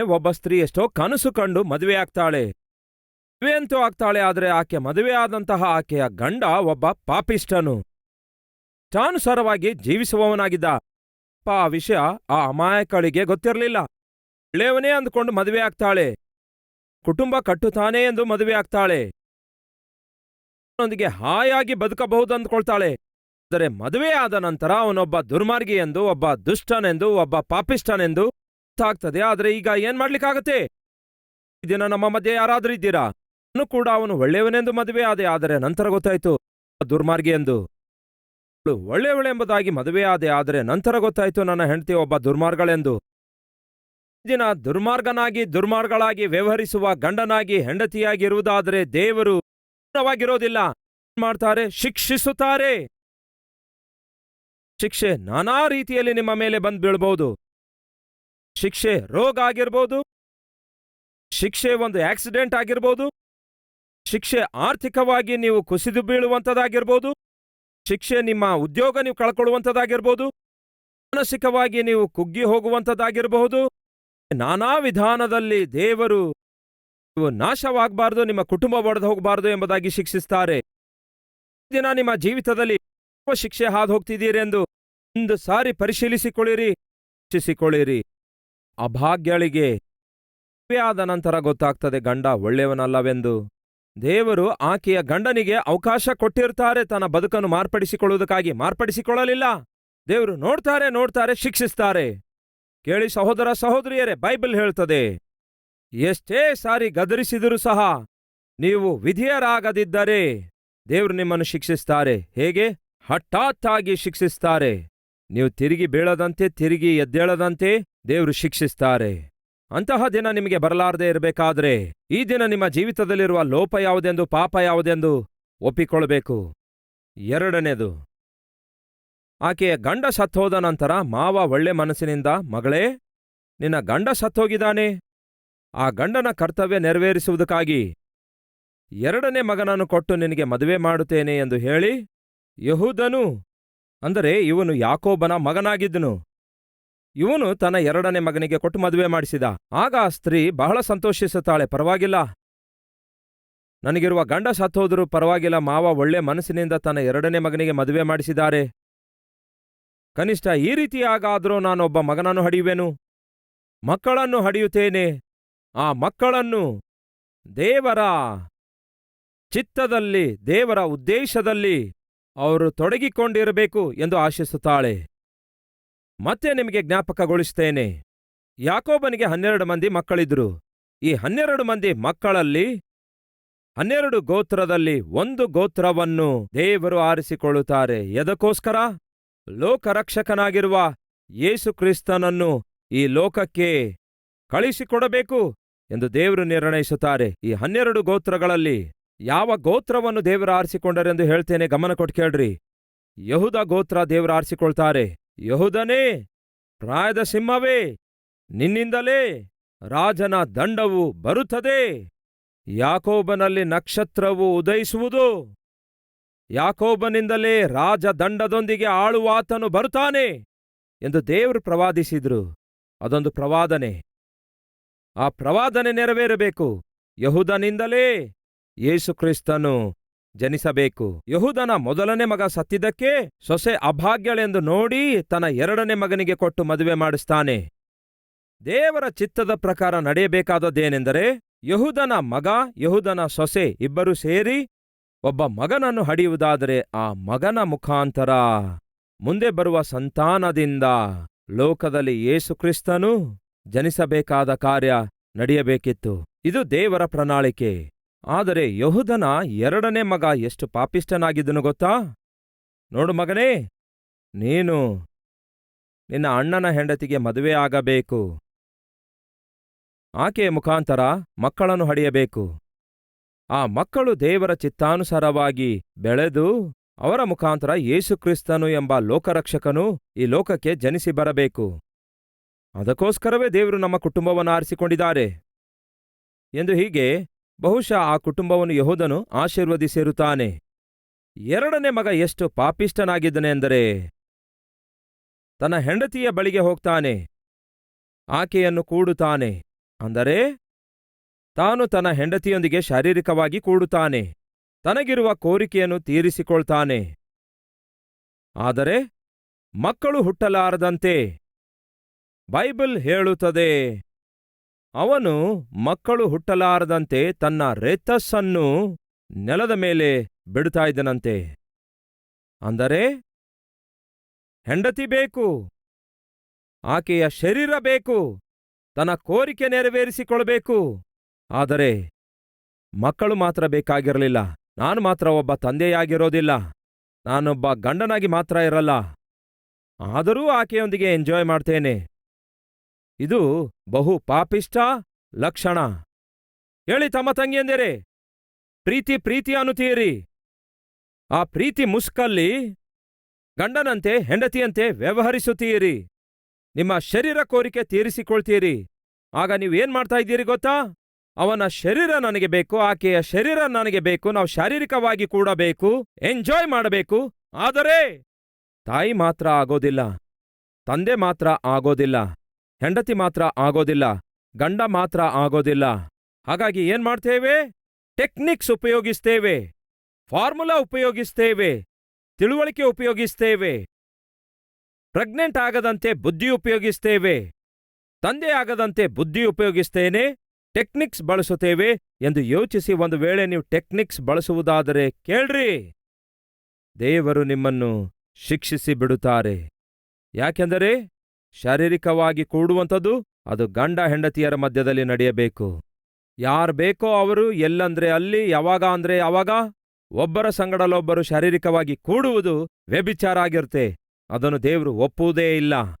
ಒಬ್ಬ ಸ್ತ್ರೀ ಎಷ್ಟೋ ಕನಸು ಕಂಡು ಮದುವೆ ಆಗ್ತಾಳೆ. ಮದುವೆ ಅಂತೂ ಆಗ್ತಾಳೆ, ಆದ್ರೆ ಆಕೆ ಮದುವೆ ಆದಂತಹ ಆಕೆಯ ಗಂಡ ಒಬ್ಬ ಪಾಪಿಷ್ಟನು ಚಾನುಸಾರವಾಗಿ ಜೀವಿಸುವವನಾಗಿದ್ದ. ಪ ಆ ವಿಷಯ ಆ ಅಮಾಯಕಳಿಗೆ ಗೊತ್ತಿರಲಿಲ್ಲ. ಒಳ್ಳೆಯವನೇ ಅಂದುಕೊಂಡು ಮದುವೆ ಆಗ್ತಾಳೆ. ಕುಟುಂಬ ಕಟ್ಟುತ್ತಾನೆ ಎಂದು ಮದುವೆ ಆಗ್ತಾಳೆ. ಅವನೊಂದಿಗೆ ಹಾಯಾಗಿ ಬದುಕಬಹುದು ಅಂದ್ಕೊಳ್ತಾಳೆ ಆದರೆ ಮದುವೆ ಆದ ನಂತರ ಅವನೊಬ್ಬ ದುರ್ಮಾರ್ಗಿ ಎಂದು ಒಬ್ಬ ದುಷ್ಟನೆಂದು, ಒಬ್ಬ ಪಾಪಿಷ್ಟನೆಂದು ಗೊತ್ತಾಗ್ತದೆ, ಆದ್ರೆ ಈಗ ಏನ್ ಮಾಡ್ಲಿಕ್ಕಾಗತ್ತೆ? ದಿನ ನಮ್ಮ ಮಧ್ಯೆ ಯಾರಾದ್ರೂ ಇದ್ದೀರಾ? ಕೂಡ ಅವನು ಒಳ್ಳೆಯವನೆಂದು ಮದುವೆ ಆದೆ, ಆದರೆ ನಂತರ ಗೊತ್ತಾಯ್ತು ದುರ್ಮಾರ್ಗಿ ಎಂದು. ಒಳ್ಳೆಯವಳೆಂಬುದಾಗಿ ಮದುವೆ ಆದೆ, ಆದರೆ ನಂತರ ಗೊತ್ತಾಯ್ತು, ನನ್ನ ಹೆಂಡತಿ ಒಬ್ಬ ದುರ್ಮಾರ್ಗಳೆಂದು. ದಿನ ದುರ್ಮಾರ್ಗನಾಗಿ, ದುರ್ಮಾರ್ಗಳಾಗಿ ವ್ಯವಹರಿಸುವ ಗಂಡನಾಗಿ, ಹೆಂಡತಿಯಾಗಿರುವುದಾದರೆ ದೇವರು ಏನ್ ಮಾಡ್ತಾರೆ? ಶಿಕ್ಷಿಸುತ್ತಾರೆ. ಶಿಕ್ಷೆ ನಾನಾ ರೀತಿಯಲ್ಲಿ ನಿಮ್ಮ ಮೇಲೆ ಬಂದು ಬೀಳ್ಬಹುದು. ಶಿಕ್ಷೆ ರೋಗ ಆಗಿರ್ಬೋದು, ಶಿಕ್ಷೆ ಒಂದು ಆಕ್ಸಿಡೆಂಟ್ ಆಗಿರ್ಬೋದು, ಶಿಕ್ಷೆ ಆರ್ಥಿಕವಾಗಿ ನೀವು ಕುಸಿದು ಬೀಳುವಂಥದ್ದಾಗಿರ್ಬೋದು, ಶಿಕ್ಷೆ ನಿಮ್ಮ ಉದ್ಯೋಗ ನೀವು ಕಳ್ಕೊಳ್ಳುವಂಥದ್ದಾಗಿರ್ಬೋದು, ಮಾನಸಿಕವಾಗಿ ನೀವು ಕುಗ್ಗಿ ಹೋಗುವಂಥದ್ದಾಗಿರಬಹುದು. ನಾನಾ ವಿಧಾನದಲ್ಲಿ ದೇವರು ನೀವು ನಾಶವಾಗಬಾರ್ದು, ನಿಮ್ಮ ಕುಟುಂಬ ಒಡೆದು ಹೋಗಬಾರ್ದು ಎಂಬುದಾಗಿ ಶಿಕ್ಷಿಸ್ತಾರೆ. ದಿನ ನಿಮ್ಮ ಜೀವಿತದಲ್ಲಿ ಶಿಕ್ಷೆ ಹಾದು ಹೋಗ್ತಿದ್ದೀರೆಂದು ಒಂದು ಸಾರಿ ಪರಿಶೀಲಿಸಿಕೊಳ್ಳಿರಿ, ಶಿಕ್ಷಿಸಿಕೊಳ್ಳಿರಿ. ಅಭಾಗ್ಯಳಿಗೆ ಆದ ನಂತರ ಗೊತ್ತಾಗ್ತದೆ, ಗಂಡ ಒಳ್ಳೆಯವನಲ್ಲವೆಂದು. ದೇವರು ಆಕೆಯ ಗಂಡನಿಗೆ ಅವಕಾಶ ಕೊಟ್ಟಿರ್ತಾರೆ, ತನ್ನ ಬದುಕನ್ನು ಮಾರ್ಪಡಿಸಿಕೊಳ್ಳುವುದಕ್ಕಾಗಿ ಮಾರ್ಪಡಿಸಿಕೊಳ್ಳಲಿಲ್ಲ. ದೇವರು ನೋಡ್ತಾರೆ ನೋಡ್ತಾರೆ, ಶಿಕ್ಷಿಸ್ತಾರೆ. ಕೇಳಿ ಸಹೋದರ ಸಹೋದರಿಯರೇ, ಬೈಬಲ್ ಹೇಳ್ತದೆ, ಎಷ್ಟೇ ಸಾರಿ ಗದರಿಸಿದರೂ ಸಹ ನೀವು ವಿಧಿಯರಾಗದಿದ್ದರೆ ದೇವರು ನಿಮ್ಮನ್ನು ಶಿಕ್ಷಿಸ್ತಾರೆ. ಹೇಗೆ? ಹಠಾತ್ತಾಗಿ ಶಿಕ್ಷಿಸ್ತಾರೆ. ನೀವು ತಿರುಗಿ ಬೀಳದಂತೆ, ತಿರುಗಿ ಎದ್ದೇಳದಂತೆ ದೇವರು ಶಿಕ್ಷಿಸ್ತಾರೆ. ಅಂತಹ ದಿನ ನಿಮಗೆ ಬರಲಾರದೆ ಇರಬೇಕಾದ್ರೆ, ಈ ದಿನ ನಿಮ್ಮ ಜೀವಿತದಲ್ಲಿರುವ ಲೋಪ ಯಾವುದೆಂದು, ಪಾಪ ಯಾವುದೆಂದು ಒಪ್ಪಿಕೊಳ್ಳಬೇಕು. ಎರಡನೇದು, ಆಕೆಯ ಗಂಡ ಸತ್ತೋದ ನಂತರ ಮಾವ ಒಳ್ಳೆ ಮನಸ್ಸಿನಿಂದ, ಮಗಳೇ, ನಿನ್ನ ಗಂಡ ಸತ್ತೋಗಿದ್ದಾನೆ. ಆ ಗಂಡನ ಕರ್ತವ್ಯ ನೆರವೇರಿಸುವುದಕ್ಕಾಗಿ ಎರಡನೇ ಮಗನನ್ನು ಕೊಟ್ಟು ನಿನಗೆ ಮದುವೆ ಮಾಡುತ್ತೇನೆ ಎಂದು ಹೇಳಿ, ಯಹೂದನು, ಅಂದರೆ ಇವನು ಯಾಕೋಬನ ಮಗನಾಗಿದ್ದನು. ಇವನು ತನ್ನ ಎರಡನೇ ಮಗನಿಗೆ ಕೊಟ್ಟು ಮದುವೆ ಮಾಡಿಸಿದ. ಆಗ ಆ ಸ್ತ್ರೀ ಬಹಳ ಸಂತೋಷಿಸುತ್ತಾಳೆ, ಪರವಾಗಿಲ್ಲ. ನನಗಿರುವ ಗಂಡ ಸತ್ತೋದರೂ ಪರವಾಗಿಲ್ಲ, ಮಾವ ಒಳ್ಳೆ ಮನಸ್ಸಿನಿಂದ ತನ್ನ ಎರಡನೇ ಮಗನಿಗೆ ಮದುವೆ ಮಾಡಿಸಿದ್ದಾರೆ. ಕನಿಷ್ಠ ಈ ರೀತಿಯಾಗಾದರೂ ನಾನೊಬ್ಬ ಮಗನನ್ನು ಹಡಿಯುವೆನು? ಮಕ್ಕಳನ್ನು ಹಡಿಯುತ್ತೇನೆ. ಆ ಮಕ್ಕಳನ್ನು ದೇವರ ಚಿತ್ತದಲ್ಲಿ, ದೇವರ ಉದ್ದೇಶದಲ್ಲಿ ಅವರು ತೊಡಗಿಕೊಂಡಿರಬೇಕು ಎಂದು ಆಶಿಸುತ್ತಾಳೆ. ಮತ್ತೆ ನಿಮಗೆ ಜ್ಞಾಪಕಗೊಳಿಸುತ್ತೇನೆ. ಯಾಕೋಬನಿಗೆ ಹನ್ನೆರಡು ಮಂದಿ ಮಕ್ಕಳಿದ್ರು ಈ ಹನ್ನೆರಡು ಮಂದಿ ಮಕ್ಕಳಲ್ಲಿ ಹನ್ನೆರಡು ಗೋತ್ರದಲ್ಲಿ ಒಂದು ಗೋತ್ರವನ್ನು ದೇವರು ಆರಿಸಿಕೊಳ್ಳುತ್ತಾರೆ. ಎದಕ್ಕೋಸ್ಕರ? ಲೋಕರಕ್ಷಕನಾಗಿರುವ ಯೇಸು ಕ್ರಿಸ್ತನನ್ನು ಈ ಲೋಕಕ್ಕೆ ಕಳಿಸಿಕೊಡಬೇಕು ಎಂದು ದೇವರು ನಿರ್ಣಯಿಸುತ್ತಾರೆ. ಈ ಹನ್ನೆರಡು ಗೋತ್ರಗಳಲ್ಲಿ ಯಾವ ಗೋತ್ರವನ್ನು ದೇವರು ಆರಿಸಿಕೊಂಡರೆಂದು ಹೇಳ್ತೇನೆ. ಗಮನ ಕೊಟ್ಟು ಕೇಳ್ರಿ. ಯಹುದ ಗೋತ್ರ ದೇವರು ಆರಿಸಿಕೊಳ್ತಾರೆ. ಯಹುದನೇ, ಪ್ರಾಯದ ಸಿಂಹವೇ, ನಿನ್ನಿಂದಲೇ ರಾಜನ ದಂಡವು ಬರುತ್ತದೆ. ಯಾಕೋಬನಲ್ಲಿ ನಕ್ಷತ್ರವು ಉದಯಿಸುವುದು. ಯಾಕೋಬನಿಂದಲೇ ರಾಜ ದಂಡದೊಂದಿಗೆ ಆಳುವಾತನು ಬರುತ್ತಾನೆ ಎಂದು ದೇವರು ಪ್ರವಾದಿಸಿದ್ರು. ಅದೊಂದು ಪ್ರವಾದನೆ. ಆ ಪ್ರವಾದನೆ ನೆರವೇರಬೇಕು. ಯಹುದನಿಂದಲೇ ಯೇಸುಕ್ರಿಸ್ತನು ಜನಿಸಬೇಕು. ಯಹುದನ ಮೊದಲನೇ ಮಗ ಸತ್ತಿದ್ದಕ್ಕೆ ಸೊಸೆ ಅಭಾಗ್ಯಳೆಂದು ನೋಡಿ ತನ್ನ ಎರಡನೇ ಮಗನಿಗೆ ಕೊಟ್ಟು ಮದುವೆ ಮಾಡಿಸ್ತಾನೆ. ದೇವರ ಚಿತ್ತದ ಪ್ರಕಾರ ನಡೆಯಬೇಕಾದದ್ದೇನೆಂದರೆ ಯಹುದನ ಮಗ, ಯಹುದನ ಸೊಸೆ ಇಬ್ಬರು ಸೇರಿ ಒಬ್ಬ ಮಗನನ್ನು ಹಡಿಯುವುದಾದರೆ ಆ ಮಗನ ಮುಖಾಂತರ ಮುಂದೆ ಬರುವ ಸಂತಾನದಿಂದ ಲೋಕದಲ್ಲಿ ಯೇಸುಕ್ರಿಸ್ತನು ಜನಿಸಬೇಕಾದ ಕಾರ್ಯ ನಡೆಯಬೇಕಿತ್ತು. ಇದು ದೇವರ ಪ್ರಣಾಳಿಕೆ. ಆದರೆ ಯಹುದನ ಎರಡನೇ ಮಗ ಎಷ್ಟು ಪಾಪಿಷ್ಠನಾಗಿದ್ದನು ಗೊತ್ತಾ? ನೋಡು ಮಗನೇ, ನೀನು ನಿನ್ನ ಅಣ್ಣನ ಹೆಂಡತಿಗೆ ಮದುವೆ ಆಗಬೇಕು. ಆಕೆಯ ಮುಖಾಂತರ ಮಕ್ಕಳನ್ನು ಹಡಿಯಬೇಕು. ಆ ಮಕ್ಕಳು ದೇವರ ಚಿತ್ತಾನುಸಾರವಾಗಿ ಬೆಳೆದು ಅವರ ಮುಖಾಂತರ ಯೇಸುಕ್ರಿಸ್ತನು ಎಂಬ ಲೋಕರಕ್ಷಕನು ಈ ಲೋಕಕ್ಕೆ ಜನಿಸಿ ಬರಬೇಕು. ಅದಕ್ಕೋಸ್ಕರವೇ ದೇವರು ನಮ್ಮ ಕುಟುಂಬವನ್ನು ಆರಿಸಿಕೊಂಡಿದ್ದಾರೆ. ಎಂದು ಹೀಗೆ ಬಹುಶಃ ಆ ಕುಟುಂಬವನ್ನು ಯಹೋದನು ಆಶೀರ್ವದಿಸಿರುತ್ತಾನೆ ಎರಡನೇ ಮಗ ಎಷ್ಟು ಪಾಪಿಷ್ಠನಾಗಿದ್ದನೆಂದರೆ ತನ್ನ ಹೆಂಡತಿಯ ಬಳಿಗೆ ಹೋಗ್ತಾನೆ, ಆಕೆಯನ್ನು ಕೂಡುತ್ತಾನೆ. ಅಂದರೆ, ತಾನು ತನ್ನ ಹೆಂಡತಿಯೊಂದಿಗೆ ಶಾರೀರಿಕವಾಗಿ ಕೂಡುತ್ತಾನೆ, ತನಗಿರುವ ಕೋರಿಕೆಯನ್ನು ತೀರಿಸಿಕೊಳ್ತಾನೆ. ಆದರೆ, ಮಕ್ಕಳು ಹುಟ್ಟಲಾರದಂತೆ ಬೈಬಲ್ ಹೇಳುತ್ತದೆ ಅವನು ಮಕ್ಕಳು ಹುಟ್ಟಲಾರದಂತೆ ತನ್ನ ರೇತಸ್ಸನ್ನು ನೆಲದ ಮೇಲೆ ಬಿಡುತ್ತಾ ಇದ್ದನಂತೆ. ಅಂದರೆ ಹೆಂಡತಿ ಬೇಕು, ಆಕೆಯ ಶರೀರ ಬೇಕು, ತನ್ನ ಕೋರಿಕೆ ನೆರವೇರಿಸಿಕೊಳ್ಳಬೇಕು. ಆದರೆ ಮಕ್ಕಳು ಮಾತ್ರ ಬೇಕಾಗಿರಲಿಲ್ಲ. ನಾನು ಮಾತ್ರ ಒಬ್ಬ ತಂದೆಯಾಗಿರೋದಿಲ್ಲ. ನಾನೊಬ್ಬ ಗಂಡನಾಗಿ ಮಾತ್ರ ಇರಲ್ಲ. ಆದರೂ ಆಕೆಯೊಂದಿಗೆ ಎಂಜಾಯ್ ಮಾಡ್ತೇನೆ. ಇದು ಬಹು ಪಾಪಿಷ್ಟ ಲಕ್ಷಣ. ಹೇಳಿ ತಮ್ಮ ತಂಗಿಯಂದಿರೇ, ಪ್ರೀತಿ ಪ್ರೀತಿ ಅನ್ನುತ್ತೀರಿ. ಆ ಪ್ರೀತಿ ಮುಸ್ಕಲ್ಲಿ ಗಂಡನಂತೆ ಹೆಂಡತಿಯಂತೆ ವ್ಯವಹರಿಸುತ್ತೀರಿ. ನಿಮ್ಮ ಶರೀರ ಕೋರಿಕೆ ತೀರಿಸಿಕೊಳ್ತೀರಿ. ಆಗ ನೀವೇನ್ ಮಾಡ್ತಾ ಇದ್ದೀರಿ ಗೊತ್ತಾ? ಅವನ ಶರೀರ ನನಗೆ ಬೇಕು, ಆಕೆಯ ಶರೀರ ನನಗೆ ಬೇಕು, ನಾವು ಶಾರೀರಿಕವಾಗಿ ಕೂಡ ಬೇಕು ಎಂಜಾಯ್ ಮಾಡಬೇಕು. ಆದರೆ ತಾಯಿ ಮಾತ್ರ ಆಗೋದಿಲ್ಲ, ತಂದೆ ಮಾತ್ರ ಆಗೋದಿಲ್ಲ. ಹೆಂಡತಿ ಮಾತ್ರ ಆಗೋದಿಲ್ಲ, ಗಂಡ ಮಾತ್ರ ಆಗೋದಿಲ್ಲ. ಹಾಗಾಗಿ ಏನ್ ಮಾಡ್ತೇವೆ? ಟೆಕ್ನಿಕ್ಸ್ ಉಪಯೋಗಿಸ್ತೇವೆ, ಫಾರ್ಮುಲಾ ಉಪಯೋಗಿಸ್ತೇವೆ, ತಿಳುವಳಿಕೆ ಉಪಯೋಗಿಸ್ತೇವೆ, ಪ್ರೆಗ್ನೆಂಟ್ ಆಗದಂತೆ ಬುದ್ಧಿ ಉಪಯೋಗಿಸ್ತೇವೆ, ತಂದೆ ಆಗದಂತೆ ಬುದ್ಧಿ ಉಪಯೋಗಿಸ್ತೇನೆ, ಟೆಕ್ನಿಕ್ಸ್ ಬಳಸುತ್ತೇವೆ ಎಂದು ಯೋಚಿಸಿ ಒಂದು ವೇಳೆ ನೀವು ಟೆಕ್ನಿಕ್ಸ್ ಬಳಸುವುದಾದರೆ ಕೇಳ್ರಿ. ದೇವರು ನಿಮ್ಮನ್ನು ಶಿಕ್ಷಿಸಿ ಬಿಡುತ್ತಾರೆ. ಯಾಕೆಂದರೆ ಶಾರೀರಿಕವಾಗಿ ಕೂಡುವಂಥದ್ದು ಅದು ಗಂಡ ಹೆಂಡತಿಯರ ಮಧ್ಯದಲ್ಲಿ ನಡೆಯಬೇಕು. ಯಾರು ಬೇಕೋ ಅವರು ಎಲ್ಲಂದ್ರೆ ಅಲ್ಲಿ, ಯಾವಾಗ ಅಂದ್ರೆ ಯಾವಾಗ? ಒಬ್ಬರ ಸಂಗಡಲೊಬ್ಬರು ಶಾರೀರಿಕವಾಗಿ ಕೂಡುವುದು ವ್ಯಭಿಚಾರ ಆಗಿರುತ್ತೆ. ಅದನ್ನು ದೇವರು ಒಪ್ಪುವುದೇ ಇಲ್ಲ.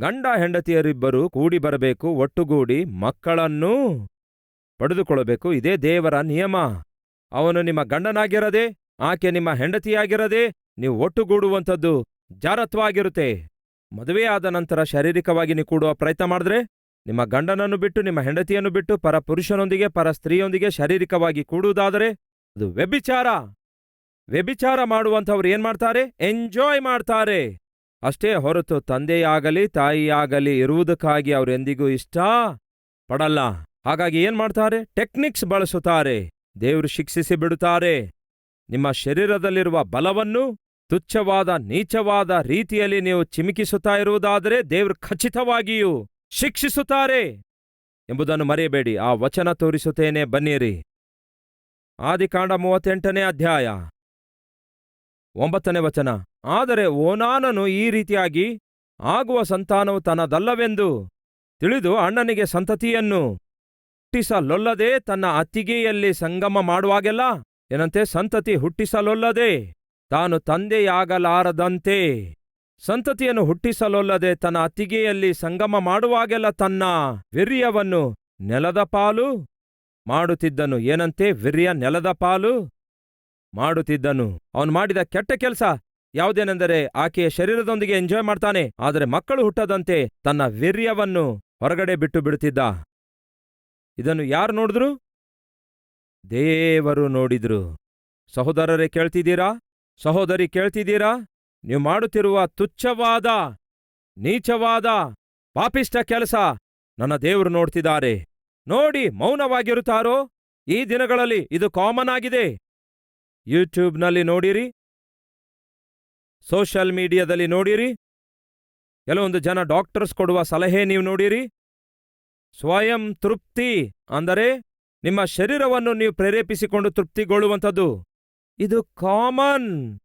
ಗಂಡ ಹೆಂಡತಿಯರಿಬ್ಬರು ಕೂಡಿ ಬರಬೇಕು, ಒಟ್ಟುಗೂಡಿ ಮಕ್ಕಳನ್ನೂ ಪಡೆದುಕೊಳ್ಳಬೇಕು. ಇದೇ ದೇವರ ನಿಯಮ. ಅವನು ನಿಮ್ಮ ಗಂಡನಾಗಿರದೆ, ಆಕೆ ನಿಮ್ಮ ಹೆಂಡತಿಯಾಗಿರದೆ, ನೀವು ಒಟ್ಟುಗೂಡುವಂಥದ್ದು ಜಾರತ್ವ ಆಗಿರುತ್ತೆ. ಮದುವೆಯಾದ ನಂತರ ಶಾರೀರಿಕವಾಗಿ ನೀವು ಕೂಡುವ ಪ್ರಯತ್ನ ಮಾಡಿದ್ರೆ ನಿಮ್ಮ ಗಂಡನನ್ನು ಬಿಟ್ಟು, ನಿಮ್ಮ ಹೆಂಡತಿಯನ್ನು ಬಿಟ್ಟು ಪರ ಪುರುಷನೊಂದಿಗೆ ಪರ ಸ್ತ್ರೀಯೊಂದಿಗೆ ಶಾರೀರಿಕವಾಗಿ ಕೂಡುವುದಾದರೆ ಅದು ವ್ಯಭಿಚಾರ. ವ್ಯಭಿಚಾರ ಮಾಡುವಂಥವ್ರು ಏನ್ ಮಾಡ್ತಾರೆ? ಎಂಜಾಯ್ ಮಾಡ್ತಾರೆ. ಅಷ್ಟೇ ಹೊರತು ತಂದೆಯಾಗಲಿ, ತಾಯಿಯಾಗಲಿ ಇರುವುದಕ್ಕಾಗಿ ಅವರೆಂದಿಗೂ ಇಷ್ಟ ಪಡಲ್ಲ. ಹಾಗಾಗಿ ಏನ್ ಮಾಡ್ತಾರೆ? ಟೆಕ್ನಿಕ್ಸ್ ಬಳಸುತ್ತಾರೆ. ದೇವರು ಶಿಕ್ಷಿಸಿ ಬಿಡುತ್ತಾರೆ. ನಿಮ್ಮ ಶರೀರದಲ್ಲಿರುವ ಬಲವನ್ನು ತುಚ್ಛವಾದ, ನೀಚವಾದ ರೀತಿಯಲ್ಲಿ ನೀವು ಚಿಮಿಕಿಸುತ್ತಾ ಇರುವುದಾದರೆ ದೇವರು ಖಚಿತವಾಗಿಯೂ ಶಿಕ್ಷಿಸುತ್ತಾರೆ ಎಂಬುದನ್ನು ಮರೆಯಬೇಡಿ. ಆ ವಚನ ತೋರಿಸುತ್ತೇನೆ, ಬನ್ನಿರಿ. ಆದಿಕಾಂಡ ಮೂವತ್ತೆಂಟನೇ ಅಧ್ಯಾಯ ಒಂಬತ್ತನೇ ವಚನ. ಆದರೆ ಓನಾನನು ಈ ರೀತಿಯಾಗಿ, ಆಗುವ ಸಂತಾನವು ತನ್ನದಲ್ಲವೆಂದು ತಿಳಿದು ಅಣ್ಣನಿಗೆ ಸಂತತಿಯನ್ನು ಹುಟ್ಟಿಸಲೊಲ್ಲದೆ ತನ್ನ ಅತ್ತಿಗೆಯಲ್ಲಿ ಸಂಗಮ ಮಾಡುವಾಗೆಲ್ಲ? ಏನಂತೆ ಸಂತತಿ ಹುಟ್ಟಿಸಲೊಲ್ಲದೆ ತಾನು ತಂದೆಯಾಗಲಾರದಂತೆ. ಸಂತತಿಯನ್ನು ಹುಟ್ಟಿಸಲೊಲ್ಲದೆ ತನ್ನ ಅತ್ತಿಗೆಯಲ್ಲಿ ಸಂಗಮ ಮಾಡುವಾಗೆಲ್ಲ ತನ್ನ ವಿರ್ಯವನ್ನು ನೆಲದ ಪಾಲು ಮಾಡುತ್ತಿದ್ದನು. ಏನಂತೆ? ವಿರ್ಯ ನೆಲದ ಪಾಲು ಮಾಡುತ್ತಿದ್ದನು. ಅವನು ಮಾಡಿದ ಕೆಟ್ಟ ಕೆಲಸ ಯಾವುದೇನೆಂದರೆ ಆಕೆಯ ಶರೀರದೊಂದಿಗೆ ಎಂಜಾಯ್ ಮಾಡ್ತಾನೆ, ಆದರೆ ಮಕ್ಕಳು ಹುಟ್ಟದಂತೆ ತನ್ನ ವೀರ್ಯವನ್ನು ಹೊರಗಡೆ ಬಿಟ್ಟು ಬಿಡುತ್ತಿದ್ದ. ಇದನ್ನು ಯಾರು ನೋಡಿದ್ರು? ದೇವರು ನೋಡಿದ್ರು. ಸಹೋದರರೇ ಕೇಳ್ತಿದ್ದೀರಾ? ಸಹೋದರಿ ಕೇಳ್ತಿದ್ದೀರಾ? ನೀವು ಮಾಡುತ್ತಿರುವ ತುಚ್ಛವಾದ, ನೀಚವಾದ ಪಾಪಿಷ್ಟ ಕೆಲಸ ನನ್ನ ದೇವರು ನೋಡ್ತಿದ್ದಾರೆ. ನೋಡಿ ಮೌನವಾಗಿರುತ್ತಾರೋ? ಈ ದಿನಗಳಲ್ಲಿ ಇದು ಕಾಮನ್ ಆಗಿದೆ. ಯೂಟ್ಯೂಬ್ನಲ್ಲಿ ನೋಡಿರಿ. ಸೋಷಿಯಲ್ ಮೀಡಿಯಾದಲ್ಲಿ ನೋಡಿರಿ. ಕೆಲವೊಂದು ಜನ ಡಾಕ್ಟರ್ಸ್ ಕೊಡುವ ಸಲಹೆ ನೀವು ನೋಡಿರಿ. ಸ್ವಯಂ ತೃಪ್ತಿ ಅಂದರೆ ನಿಮ್ಮ ಶರೀರವನ್ನು ನೀವು ಪ್ರೇರೇಪಿಸಿಕೊಂಡು ತೃಪ್ತಿಗೊಳ್ಳುವಂಥದ್ದು. ಇದು ಕಾಮನ್,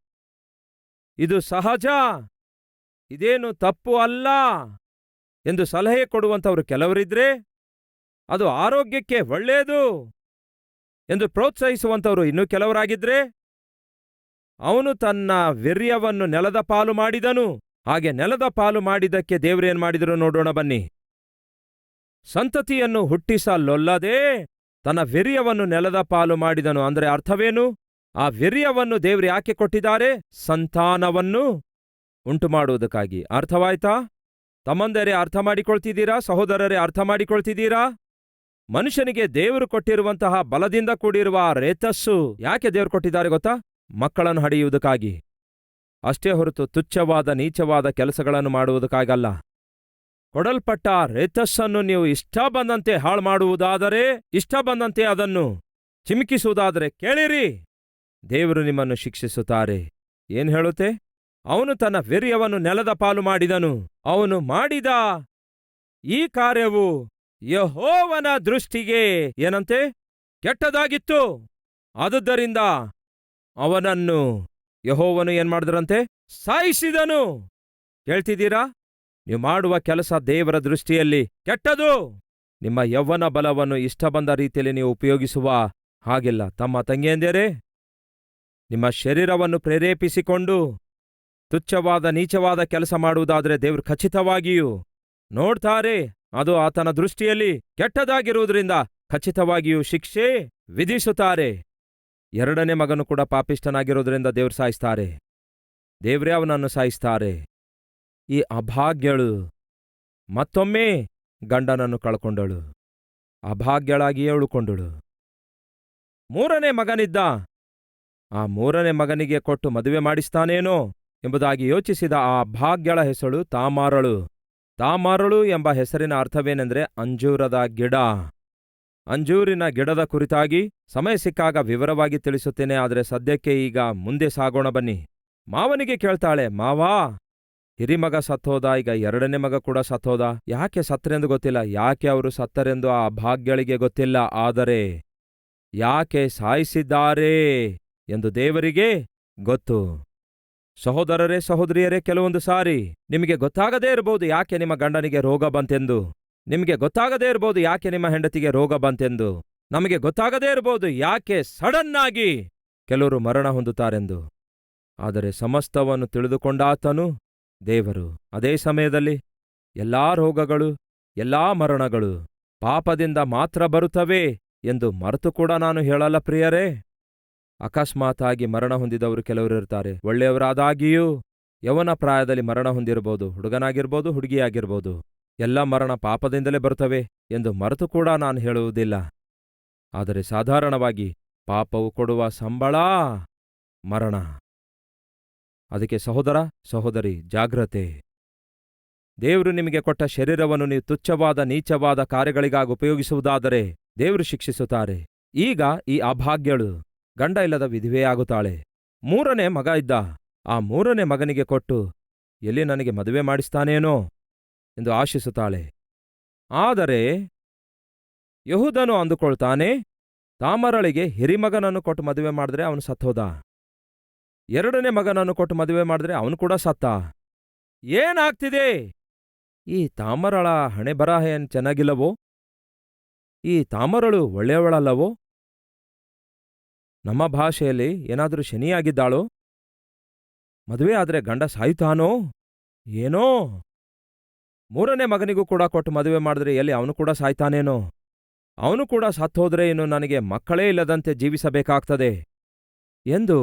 ಇದು ಸಹಜ, ಇದೇನು ತಪ್ಪು ಅಲ್ಲ ಎಂದು ಸಲಹೆ ಕೊಡುವಂಥವ್ರು ಕೆಲವರಿದ್ರೆ ಅದು ಆರೋಗ್ಯಕ್ಕೆ ಒಳ್ಳೆಯದು ಎಂದು ಪ್ರೋತ್ಸಾಹಿಸುವಂಥವರು ಇನ್ನೂ ಕೆಲವರಾಗಿದ್ರೆ ಅವನು ತನ್ನ ವೀರ್ಯವನ್ನು ನೆಲದ ಪಾಲು ಮಾಡಿದನು. ಹಾಗೆ ನೆಲದ ಪಾಲು ಮಾಡಿದ್ದಕ್ಕೆ ದೇವರೇನ್ ಮಾಡಿದರು ನೋಡೋಣ ಬನ್ನಿ. ಸಂತತಿಯನ್ನು ಹುಟ್ಟಿಸಲೊಲ್ಲದೆ ತನ್ನ ವೀರ್ಯವನ್ನು ನೆಲದ ಪಾಲು ಮಾಡಿದನು. ಅಂದ್ರೆ ಅರ್ಥವೇನು? ಆ ವೀರ್ಯವನ್ನು ದೇವರು ಯಾಕೆ ಕೊಟ್ಟಿದ್ದಾರೆ? ಸಂತಾನವನ್ನು ಉಂಟು ಮಾಡುವುದಕ್ಕಾಗಿ ಅರ್ಥವಾಯ್ತಾ? ತಮ್ಮಂದರೇ ಅರ್ಥ ಮಾಡಿಕೊಳ್ತಿದ್ದೀರಾ ಸಹೋದರರೇ ಅರ್ಥ ಮಾಡಿಕೊಳ್ತಿದ್ದೀರಾ ಮನುಷ್ಯನಿಗೆ ದೇವರು ಕೊಟ್ಟಿರುವಂತಹ ಬಲದಿಂದ ಕೂಡಿರುವ ರೇತಸ್ಸು ಯಾಕೆ ದೇವರು ಕೊಟ್ಟಿದ್ದಾರೆ ಗೊತ್ತಾ? ಮಕ್ಕಳನ್ನು ಹಡೆಯುವುದಕ್ಕಾಗಿ. ಅಷ್ಟೇ ಹೊರತು ತುಚ್ಛವಾದ, ನೀಚವಾದ ಕೆಲಸಗಳನ್ನು ಮಾಡುವುದಕ್ಕಾಗಲ್ಲ. ಕೊಡಲ್ಪಟ್ಟ ರೇತಸ್ಸನ್ನು ನೀವು ಇಷ್ಟ ಬಂದಂತೆ ಹಾಳು ಮಾಡುವುದಾದರೆ ಇಷ್ಟ ಬಂದಂತೆ ಅದನ್ನು ಚಿಮುಕಿಸುವುದಾದರೆ ಕೇಳಿರಿ. ದೇವರು ನಿಮ್ಮನ್ನು ಶಿಕ್ಷಿಸುತ್ತಾರೆ. ಏನ್ ಹೇಳುತ್ತೆ? ಅವನು ತನ್ನ ವೀರ್ಯವನ್ನು ನೆಲದ ಪಾಲು ಮಾಡಿದನು. ಅವನು ಮಾಡಿದ ಈ ಕಾರ್ಯವು ಯಹೋವನ ದೃಷ್ಟಿಗೆ ಏನಂತೆ? ಕೆಟ್ಟದಾಗಿತ್ತು. ಆದುದರಿಂದ ಅವನನ್ನು ಯಹೋವನು ಏನ್ ಮಾಡಿದ್ರಂತೆ? ಸಾಯಿಸಿದನು. ಕೇಳ್ತಿದ್ದೀರಾ? ನೀವು ಮಾಡುವ ಕೆಲಸ ದೇವರ ದೃಷ್ಟಿಯಲ್ಲಿ ಕೆಟ್ಟದು. ನಿಮ್ಮ ಯೌವನ ಬಲವನ್ನು ಇಷ್ಟ ಬಂದ ರೀತಿಯಲ್ಲಿ ನೀವು ಉಪಯೋಗಿಸುವ ಹಾಗಿಲ್ಲ. ತಮ್ಮ ತಂಗಿಯಂದಿರೇ ನಿಮ್ಮ ಶರೀರವನ್ನು ಪ್ರೇರೇಪಿಸಿಕೊಂಡು ತುಚ್ಛವಾದ, ನೀಚವಾದ ಕೆಲಸ ಮಾಡುವುದಾದರೆ ದೇವರು ಖಚಿತವಾಗಿಯೂ ನೋಡ್ತಾರೆ. ಅದು ಆತನ ದೃಷ್ಟಿಯಲ್ಲಿ ಕೆಟ್ಟದಾಗಿರುವುದರಿಂದ ಖಚಿತವಾಗಿಯೂ ಶಿಕ್ಷೆ ವಿಧಿಸುತ್ತಾರೆ. ಎರಡನೇ ಮಗನು ಕೂಡ ಪಾಪಿಷ್ಟನಾಗಿರುವುದರಿಂದ ದೇವರು ಸಾಯಿಸ್ತಾರೆ. ದೇವರೇ ಅವನನ್ನು ಸಾಯಿಸ್ತಾರೆ. ಈ ಅಭಾಗ್ಯಳು ಮತ್ತೊಮ್ಮೆ ಗಂಡನನ್ನು ಕಳ್ಕೊಂಡಳು. ಅಭಾಗ್ಯಳಾಗಿಯೇ ಉಳುಕೊಂಡಳು. ಮೂರನೇ ಮಗನಿದ್ದ ಆ ಮೂರನೇ ಮಗನಿಗೆ ಕೊಟ್ಟು ಮದುವೆ ಮಾಡಿಸ್ತಾನೇನೋ ಎಂಬುದಾಗಿ ಯೋಚಿಸಿದ ಆ ಭಾಗ್ಯಳ ಹೆಸರು ತಾಮಾರಳು. ತಾಮಾರಳು ಎಂಬ ಹೆಸರಿನ ಅರ್ಥವೇನೆಂದರೆ ಅಂಜೂರದ ಗಿಡ. ಅಂಜೂರಿನ ಗಿಡದ ಕುರಿತಾಗಿ ಸಮಯ ಸಿಕ್ಕಾಗ ವಿವರವಾಗಿ ತಿಳಿಸುತ್ತೇನೆ, ಆದರೆ ಸದ್ಯಕ್ಕೆ ಈಗ ಮುಂದೆ ಸಾಗೋಣ ಬನ್ನಿ. ಮಾವನಿಗೆ ಕೇಳ್ತಾಳೆ, ಮಾವಾ, ಹಿರಿಮಗ ಸತ್ತೋದ, ಈಗ ಎರಡನೇ ಮಗ ಕೂಡ ಸತ್ತೋದ. ಯಾಕೆ ಸತ್ತರೆಂದು ಗೊತ್ತಿಲ್ಲ, ಯಾಕೆ ಅವರು ಸತ್ತರೆಂದು ಆ ಭಾಗ್ಯಳಿಗೆ ಗೊತ್ತಿಲ್ಲ, ಆದರೆ ಯಾಕೆ ಸಾಯಿಸಿದ್ದಾರೆ? ಎಂದು ದೇವರಿಗೆ ಗೊತ್ತು. ಸಹೋದರರೇ, ಸಹೋದರಿಯರೇ, ಕೆಲವೊಂದು ಸಾರಿ ನಿಮಗೆ ಗೊತ್ತಾಗದೇ ಇರಬಹುದು ಯಾಕೆ ನಿಮ್ಮ ಗಂಡನಿಗೆ ರೋಗ ಬಂತೆಂದು. ನಿಮಗೆ ಗೊತ್ತಾಗದೇ ಇರಬಹುದು ಯಾಕೆ ನಿಮ್ಮ ಹೆಂಡತಿಗೆ ರೋಗ ಬಂತೆಂದು. ನಮಗೆ ಗೊತ್ತಾಗದೇ ಇರಬಹುದು ಯಾಕೆ ಸಡನ್ ಆಗಿ ಕೆಲವರು ಮರಣ ಹೊಂದುತ್ತಾರೆಂದು. ಆದರೆ ಸಮಸ್ತವನ್ನು ತಿಳಿದುಕೊಂಡಾತನು ದೇವರು. ಅದೇ ಸಮಯದಲ್ಲಿ ಎಲ್ಲಾ ರೋಗಗಳು, ಎಲ್ಲಾ ಮರಣಗಳು ಪಾಪದಿಂದ ಮಾತ್ರ ಬರುತ್ತವೆ ಎಂದು ಮರೆತು ಕೂಡ ನಾನು ಹೇಳಲ್ಲ ಪ್ರಿಯರೇ. ಅಕಸ್ಮಾತಾಗಿ ಮರಣ ಹೊಂದಿದವರು ಕೆಲವರಿರ್ತಾರೆ ಒಳ್ಳೆಯವರಾದಾಗಿಯೂ ಯವನ ಪ್ರಾಯದಲ್ಲಿ ಮರಣ ಹೊಂದಿರಬಹುದು ಹುಡುಗನಾಗಿರ್ಬೋದು ಹುಡುಗಿಯಾಗಿರ್ಬೋದು ಎಲ್ಲ ಮರಣ ಪಾಪದಿಂದಲೇ ಬರುತ್ತವೆ ಎಂದು ಮರೆತು ಕೂಡ ನಾನು ಹೇಳುವುದಿಲ್ಲ. ಆದರೆ ಸಾಧಾರಣವಾಗಿ ಪಾಪವು ಕೊಡುವ ಸಂಬಳ ಮರಣ. ಅದಕ್ಕೆ ಸಹೋದರ, ಸಹೋದರಿ, ಜಾಗ್ರತೆ. ದೇವರು ನಿಮಗೆ ಕೊಟ್ಟ ಶರೀರವನ್ನು ನೀವು ತುಚ್ಛವಾದ, ನೀಚವಾದ ಕಾರ್ಯಗಳಿಗಾಗಿ ಉಪಯೋಗಿಸುವುದಾದರೆ ದೇವರು ಶಿಕ್ಷಿಸುತ್ತಾರೆ. ಈಗ ಈ ಅಭಾಗ್ಯಳು. ಗಂಡ ಇಲ್ಲದ ವಿಧವೆಯಾಗುತ್ತಾಳೆ ಮೂರನೇ ಮಗ ಇದ್ದ. ಆ ಮೂರನೇ ಮಗನಿಗೆ ಕೊಟ್ಟು, ಎಲ್ಲಿ ನನಗೆ ಮದುವೆ ಮಾಡಿಸ್ತಾನೇನೋ? ಎಂದು ಆಶಿಸುತ್ತಾಳೆ. ಆದರೆ, ಯಹುದನು ಅಂದುಕೊಳ್ತಾನೆ, ತಾಮರಳಿಗೆ ಹಿರಿಮಗನನ್ನು ಕೊಟ್ಟು ಮದುವೆ ಮಾಡಿದ್ರೆ ಅವನು ಸತ್ತೋದ. ಎರಡನೇ ಮಗನನ್ನು ಕೊಟ್ಟು ಮದುವೆ ಮಾಡಿದ್ರೆ ಅವನು ಕೂಡ ಸತ್ತ. ಏನಾಗ್ತಿದೆ? ಈ ತಾಮರಳ ಹಣೆ ಬರಹ ಏನ್ ಚೆನ್ನಾಗಿಲ್ಲವೋ? ಈ ತಾಮರಳು ಒಳ್ಳೆಯವಳಲ್ಲವೋ? ನಮ್ಮ ಭಾಷೆಯಲ್ಲಿ ಏನಾದರೂ ಶನಿಯಾಗಿದ್ದಾಳೋ? ಮದುವೆ ಆದ್ರೆ ಗಂಡ ಸಾಯ್ತಾನೋ ಏನೋ? ಮೂರನೇ ಮಗನಿಗೂ ಕೂಡ ಕೊಟ್ಟು ಮದುವೆ ಮಾಡಿದ್ರೆ ಎಲ್ಲಿ ಅವನು ಕೂಡ ಸಾಯ್ತಾನೇನೋ? ಅವನು ಕೂಡ ಸತ್ತೋದ್ರೆ ಇನ್ನು ನನಗೆ ಮಕ್ಕಳೇ ಇಲ್ಲದಂತೆ ಜೀವಿಸಬೇಕಾಗ್ತದೆ ಎಂದು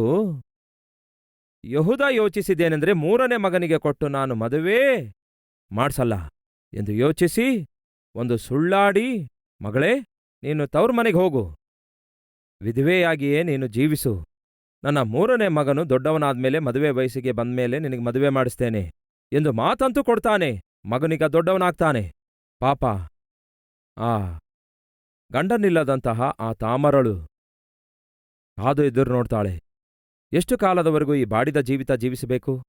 ಯಹುದ ಯೋಚಿಸಿದ್ದೇನೆಂದ್ರೆ ಮೂರನೇ ಮಗನಿಗೆ ಕೊಟ್ಟು ನಾನು ಮದುವೆ ಮಾಡ್ಸಲ್ಲ ಎಂದು ಯೋಚಿಸಿ, ಒಂದು ಸುಳ್ಳಾಡಿ, ಮಗಳೇ, ನೀನು ತವ್ರ ಮನೆಗೆ ಹೋಗು. ವಿಧವೆಯಾಗಿಯೇ ನೀನು ಜೀವಿಸು. ನನ್ನ ಮೂರನೇ ಮಗನು ದೊಡ್ಡವನಾದ್ಮೇಲೆ ಮದುವೆ ವಯಸ್ಸಿಗೆ ಬಂದ್ಮೇಲೆ ನಿನಗೆ ಮದುವೆ ಮಾಡಿಸ್ತೇನೆ ಎಂದು ಮಾತಂತೂ ಕೊಡ್ತಾನೆ. ಮಗನಿಗ ದೊಡ್ಡವನಾಗ್ತಾನೆ. ಪಾಪ. ಆ ಗಂಡನಿಲ್ಲದಂತಹ ಆ ತಾಮರಳು. ಕಾದು ಎದುರು ನೋಡ್ತಾಳೆ. ಎಷ್ಟು ಕಾಲದವರೆಗೂ ಈ ಬಾಡಿದ ಜೀವಿತ ಜೀವಿಸಬೇಕು?